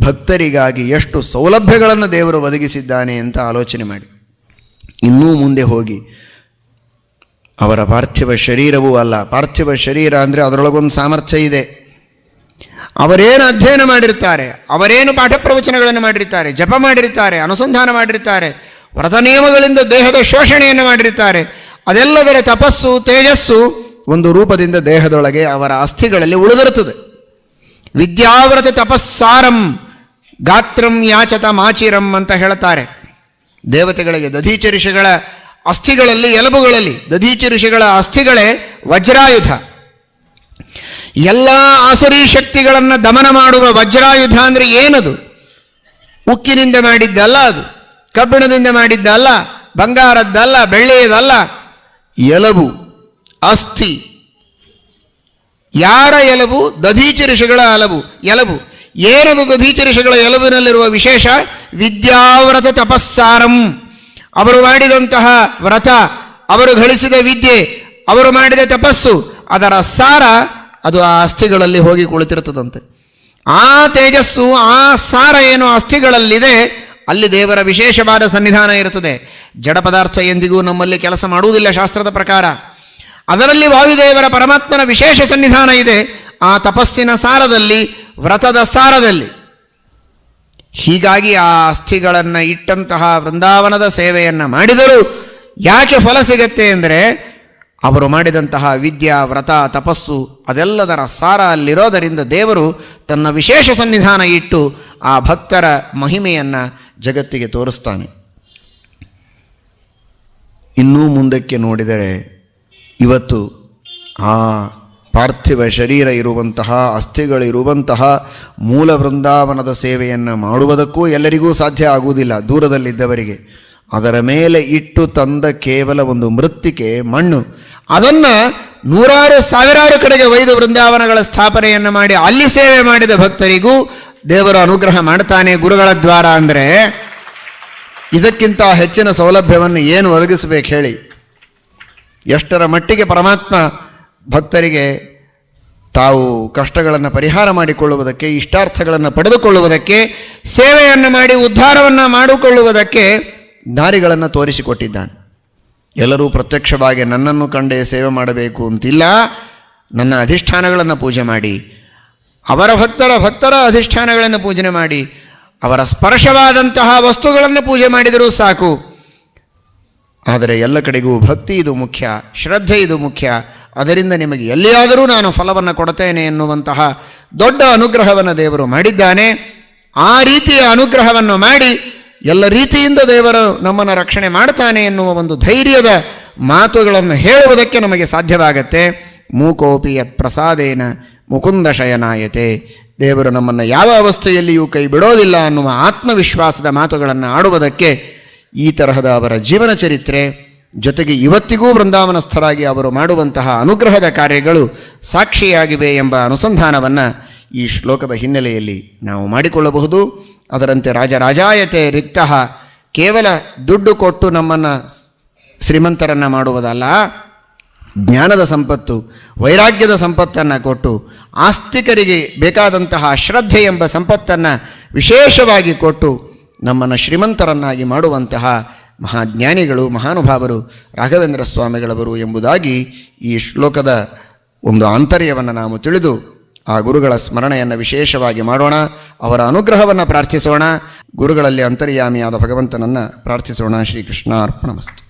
ಭಕ್ತರಿಗಾಗಿ ಎಷ್ಟು ಸೌಲಭ್ಯಗಳನ್ನು ದೇವರು ಒದಗಿಸಿದ್ದಾನೆ ಅಂತ ಆಲೋಚನೆ ಮಾಡಿ. ಇನ್ನೂ ಮುಂದೆ ಹೋಗಿ. ಅವರ ಪಾರ್ಥಿವ ಶರೀರವೂ ಅಲ್ಲ. ಪಾರ್ಥಿವ ಶರೀರ ಅಂದರೆ ಅದರೊಳಗೊಂದು ಸಾಮರ್ಥ್ಯ ಇದೆ. ಅವರೇನು ಅಧ್ಯಯನ ಮಾಡಿರ್ತಾರೆ? ಅವರೇನು ಪಾಠ ಪ್ರವಚನಗಳನ್ನು ಮಾಡಿರ್ತಾರೆ? ಜಪ ಮಾಡಿರ್ತಾರೆ? ಅನುಸಂಧಾನ ಮಾಡಿರ್ತಾರೆ? ವ್ರತ ನಿಯಮಗಳಿಂದ ದೇಹದ ಶೋಷಣೆಯನ್ನು ಮಾಡಿರ್ತಾರೆ? ಅದೆಲ್ಲದರ ತಪಸ್ಸು, ತೇಜಸ್ಸು ಒಂದು ರೂಪದಿಂದ ದೇಹದೊಳಗೆ ಅವರ ಅಸ್ಥಿಗಳಲ್ಲಿ ಉಳಿದಿರುತ್ತದೆ. ವಿದ್ಯಾವ್ರತ ತಪಸ್ಸಾರಂ ಗಾತ್ರಂ ಯಾಚತ ಮಾಚಿರಂ ಅಂತ ಹೇಳ್ತಾರೆ ದೇವತೆಗಳಿಗೆ ದಧೀಚ ಋಷಿಗಳ ಅಸ್ಥಿಗಳಲ್ಲಿ, ಎಲುಬುಗಳಲ್ಲಿ ದಧೀಚ ಋಷಿಗಳ ಅಸ್ಥಿಗಳೇ ವಜ್ರಾಯುಧ. ಎಲ್ಲ ಆಸುರಿ ಶಕ್ತಿಗಳನ್ನು ದಮನ ಮಾಡುವ ವಜ್ರಾಯುಧ ಅಂದರೆ ಏನದು? ಉಕ್ಕಿನಿಂದ ಮಾಡಿದ್ದಲ್ಲ ಅದು, ಕಬ್ಬಿಣದಿಂದ ಮಾಡಿದ್ದಲ್ಲ, ಬಂಗಾರದ್ದಲ್ಲ, ಬೆಳ್ಳಿಯದಲ್ಲ, ಎಲಬು. ಅಸ್ಥಿ. ಯಾರ ಎಲಬು? ದಧೀಚ ಋಷಿಗಳ ಅಲಬು. ಎಲಬು. ಏನದು ದಧೀಚ ಋಷಿಗಳ ಎಲುಬಿನಲ್ಲಿರುವ ವಿಶೇಷ? ವಿದ್ಯಾವ್ರತ ತಪಸ್ಸಾರಂ. ಅವರು ಮಾಡಿದಂತಹ ವ್ರತ, ಅವರು ಗಳಿಸಿದ ವಿದ್ಯೆ, ಅವರು ಮಾಡಿದ ತಪಸ್ಸು, ಅದರ ಸಾರ ಅದು ಆ ಅಸ್ಥಿಗಳಲ್ಲಿ ಹೋಗಿ ಕುಳಿತಿರುತ್ತದಂತೆ. ಆ ತೇಜಸ್ಸು, ಆ ಸಾರ ಏನು ಅಸ್ಥಿಗಳಲ್ಲಿದೆ, ಅಲ್ಲಿ ದೇವರ ವಿಶೇಷವಾದ ಸನ್ನಿಧಾನ ಇರುತ್ತದೆ. ಜಡ ಪದಾರ್ಥ ಎಂದಿಗೂ ನಮ್ಮಲ್ಲಿ ಕೆಲಸ ಮಾಡುವುದಿಲ್ಲ ಶಾಸ್ತ್ರದ ಪ್ರಕಾರ. ಅದರಲ್ಲಿ ವಾಯುದೇವರ ಪರಮಾತ್ಮನ ವಿಶೇಷ ಸನ್ನಿಧಾನ ಇದೆ. ಆ ತಪಸ್ಸಿನ ಸಾರದಲ್ಲಿ, ವ್ರತದ ಸಾರದಲ್ಲಿ. ಹೀಗಾಗಿ ಆ ಅಸ್ಥಿಗಳನ್ನು ಇಟ್ಟಂತಹ ವೃಂದಾವನದ ಸೇವೆಯನ್ನು ಮಾಡಿದರೂ ಯಾಕೆ ಫಲ ಸಿಗತ್ತೆ ಅಂದರೆ, ಅವರು ಮಾಡಿದಂತಹ ವಿದ್ಯಾ, ವ್ರತ, ತಪಸ್ಸು ಅದೆಲ್ಲದರ ಸಾರ ಅಲ್ಲಿರೋದರಿಂದ ದೇವರು ತನ್ನ ವಿಶೇಷ ಸನ್ನಿಧಾನ ಇಟ್ಟು ಆ ಭಕ್ತರ ಮಹಿಮೆಯನ್ನು ಜಗತ್ತಿಗೆ ತೋರಿಸ್ತಾನೆ. ಇನ್ನೂ ಮುಂದಕ್ಕೆ ನೋಡಿದರೆ ಇವತ್ತು ಆ ಪಾರ್ಥಿವ ಶರೀರ ಇರುವಂತಹ, ಅಸ್ಥಿಗಳಿರುವಂತಹ ಮೂಲ ವೃಂದಾವನದ ಸೇವೆಯನ್ನು ಮಾಡುವುದಕ್ಕೂ ಎಲ್ಲರಿಗೂ ಸಾಧ್ಯ ಆಗುವುದಿಲ್ಲ ದೂರದಲ್ಲಿದ್ದವರಿಗೆ. ಅದರ ಮೇಲೆ ಇಟ್ಟು ತಂದ ಕೇವಲ ಒಂದು ಮೃತ್ತಿಕೆ ಮಣ್ಣು. ಅದನ್ನು ನೂರಾರು ಸಾವಿರಾರು ಕಡೆಗೆ ವೈದ್ಯ ವೃಂದಾವನಗಳ ಸ್ಥಾಪನೆಯನ್ನು ಮಾಡಿ ಅಲ್ಲಿ ಸೇವೆ ಮಾಡಿದ ಭಕ್ತರಿಗೂ ದೇವರು ಅನುಗ್ರಹ ಮಾಡ್ತಾನೆ ಗುರುಗಳ ದ್ವಾರ ಅಂದರೆ ಇದಕ್ಕಿಂತ ಹೆಚ್ಚಿನ ಸೌಲಭ್ಯವನ್ನು ಏನು ಒದಗಿಸಬೇಕು ಹೇಳಿ. ಎಷ್ಟರ ಮಟ್ಟಿಗೆ ಪರಮಾತ್ಮ ಭಕ್ತರಿಗೆ ತಾವು ಕಷ್ಟಗಳನ್ನು ಪರಿಹಾರ ಮಾಡಿಕೊಳ್ಳುವುದಕ್ಕೆ, ಇಷ್ಟಾರ್ಥಗಳನ್ನು ಪಡೆದುಕೊಳ್ಳುವುದಕ್ಕೆ, ಸೇವೆಯನ್ನು ಮಾಡಿ, ಉದ್ಧಾರವನ್ನು ಮಾಡಿಕೊಳ್ಳುವುದಕ್ಕೆ ದಾರಿಗಳನ್ನು ತೋರಿಸಿಕೊಟ್ಟಿದ್ದಾನೆ. ಎಲ್ಲರೂ ಪ್ರತ್ಯಕ್ಷವಾಗಿ ನನ್ನನ್ನು ಕಂಡೇ ಸೇವೆ ಮಾಡಬೇಕು ಅಂತಿಲ್ಲ. ನನ್ನ ಅಧಿಷ್ಠಾನಗಳನ್ನು ಪೂಜೆ ಮಾಡಿ, ಅವರ ಭಕ್ತರ ಭಕ್ತರ ಅಧಿಷ್ಠಾನಗಳನ್ನು ಪೂಜನೆ ಮಾಡಿ, ಅವರ ಸ್ಪರ್ಶವಾದಂತಹ ವಸ್ತುಗಳನ್ನು ಪೂಜೆ ಮಾಡಿದರೂ ಸಾಕು. ಆದರೆ ಎಲ್ಲ ಕಡೆಗೂ ಭಕ್ತಿ ಇದು ಮುಖ್ಯ, ಶ್ರದ್ಧೆ ಇದು ಮುಖ್ಯ. ಅದರಿಂದ ನಿಮಗೆ ಎಲ್ಲಿಯಾದರೂ ನಾನು ಫಲವನ್ನು ಕೊಡ್ತೇನೆ ಎನ್ನುವಂತಹ ದೊಡ್ಡ ಅನುಗ್ರಹವನ್ನು ದೇವರು ಮಾಡಿದ್ದಾನೆ. ಆ ರೀತಿಯ ಅನುಗ್ರಹವನ್ನು ಮಾಡಿ ಎಲ್ಲ ರೀತಿಯಿಂದ ದೇವರು ನಮ್ಮನ್ನು ರಕ್ಷಣೆ ಮಾಡ್ತಾನೆ ಎನ್ನುವ ಒಂದು ಧೈರ್ಯದ ಮಾತುಗಳನ್ನು ಹೇಳುವುದಕ್ಕೆ ನಮಗೆ ಸಾಧ್ಯವಾಗತ್ತೆ. ಮೂಕೋಪಿ ಯತ್ ಪ್ರಸಾದೇನ ಮುಕುಂದ ಶಯನಾಯತೆ. ದೇವರು ನಮ್ಮನ್ನು ಯಾವ ಅವಸ್ಥೆಯಲ್ಲಿಯೂ ಕೈ ಬಿಡೋದಿಲ್ಲ ಅನ್ನುವ ಆತ್ಮವಿಶ್ವಾಸದ ಮಾತುಗಳನ್ನು ಆಡುವುದಕ್ಕೆ ಈ ತರಹದ ಅವರ ಜೀವನ ಚರಿತ್ರೆ, ಜೊತೆಗೆ ಇವತ್ತಿಗೂ ವೃಂದಾವನಸ್ಥರಾಗಿ ಅವರು ಮಾಡುವಂತಹ ಅನುಗ್ರಹದ ಕಾರ್ಯಗಳು ಸಾಕ್ಷಿಯಾಗಿವೆ ಎಂಬ ಅನುಸಂಧಾನವನ್ನು ಈ ಶ್ಲೋಕದ ಹಿನ್ನೆಲೆಯಲ್ಲಿ ನಾವು ಮಾಡಿಕೊಳ್ಳಬಹುದು. ಅದರಂತೆ ರಾಜರಾಜಾಯತೆ ರಿಕ್ತ, ಕೇವಲ ದುಡ್ಡು ಕೊಟ್ಟು ನಮ್ಮನ್ನು ಶ್ರೀಮಂತರನ್ನು ಮಾಡುವುದಲ್ಲ, ಜ್ಞಾನದ ಸಂಪತ್ತು, ವೈರಾಗ್ಯದ ಸಂಪತ್ತನ್ನು ಕೊಟ್ಟು, ಆಸ್ತಿಕರಿಗೆ ಬೇಕಾದಂತಹ ಶ್ರದ್ಧೆ ಎಂಬ ಸಂಪತ್ತನ್ನು ವಿಶೇಷವಾಗಿ ಕೊಟ್ಟು ನಮ್ಮನ್ನು ಶ್ರೀಮಂತರನ್ನಾಗಿ ಮಾಡುವಂತಹ ಮಹಾಜ್ಞಾನಿಗಳು, ಮಹಾನುಭಾವರು, ರಾಘವೇಂದ್ರ ಸ್ವಾಮಿಗಳವರು ಎಂಬುದಾಗಿ ಈ ಶ್ಲೋಕದ ಒಂದು ಆಂತರ್ಯವನ್ನು ನಾವು ತಿಳಿದು ಆ ಗುರುಗಳ ಸ್ಮರಣೆಯನ್ನು ವಿಶೇಷವಾಗಿ ಮಾಡೋಣ. ಅವರ ಅನುಗ್ರಹವನ್ನು ಪ್ರಾರ್ಥಿಸೋಣ. ಗುರುಗಳಲ್ಲಿ ಅಂತರ್ಯಾಮಿಯಾದ ಭಗವಂತನನ್ನು ಪ್ರಾರ್ಥಿಸೋಣ. ಶ್ರೀಕೃಷ್ಣ ಅರ್ಪಣಮಸ್ತು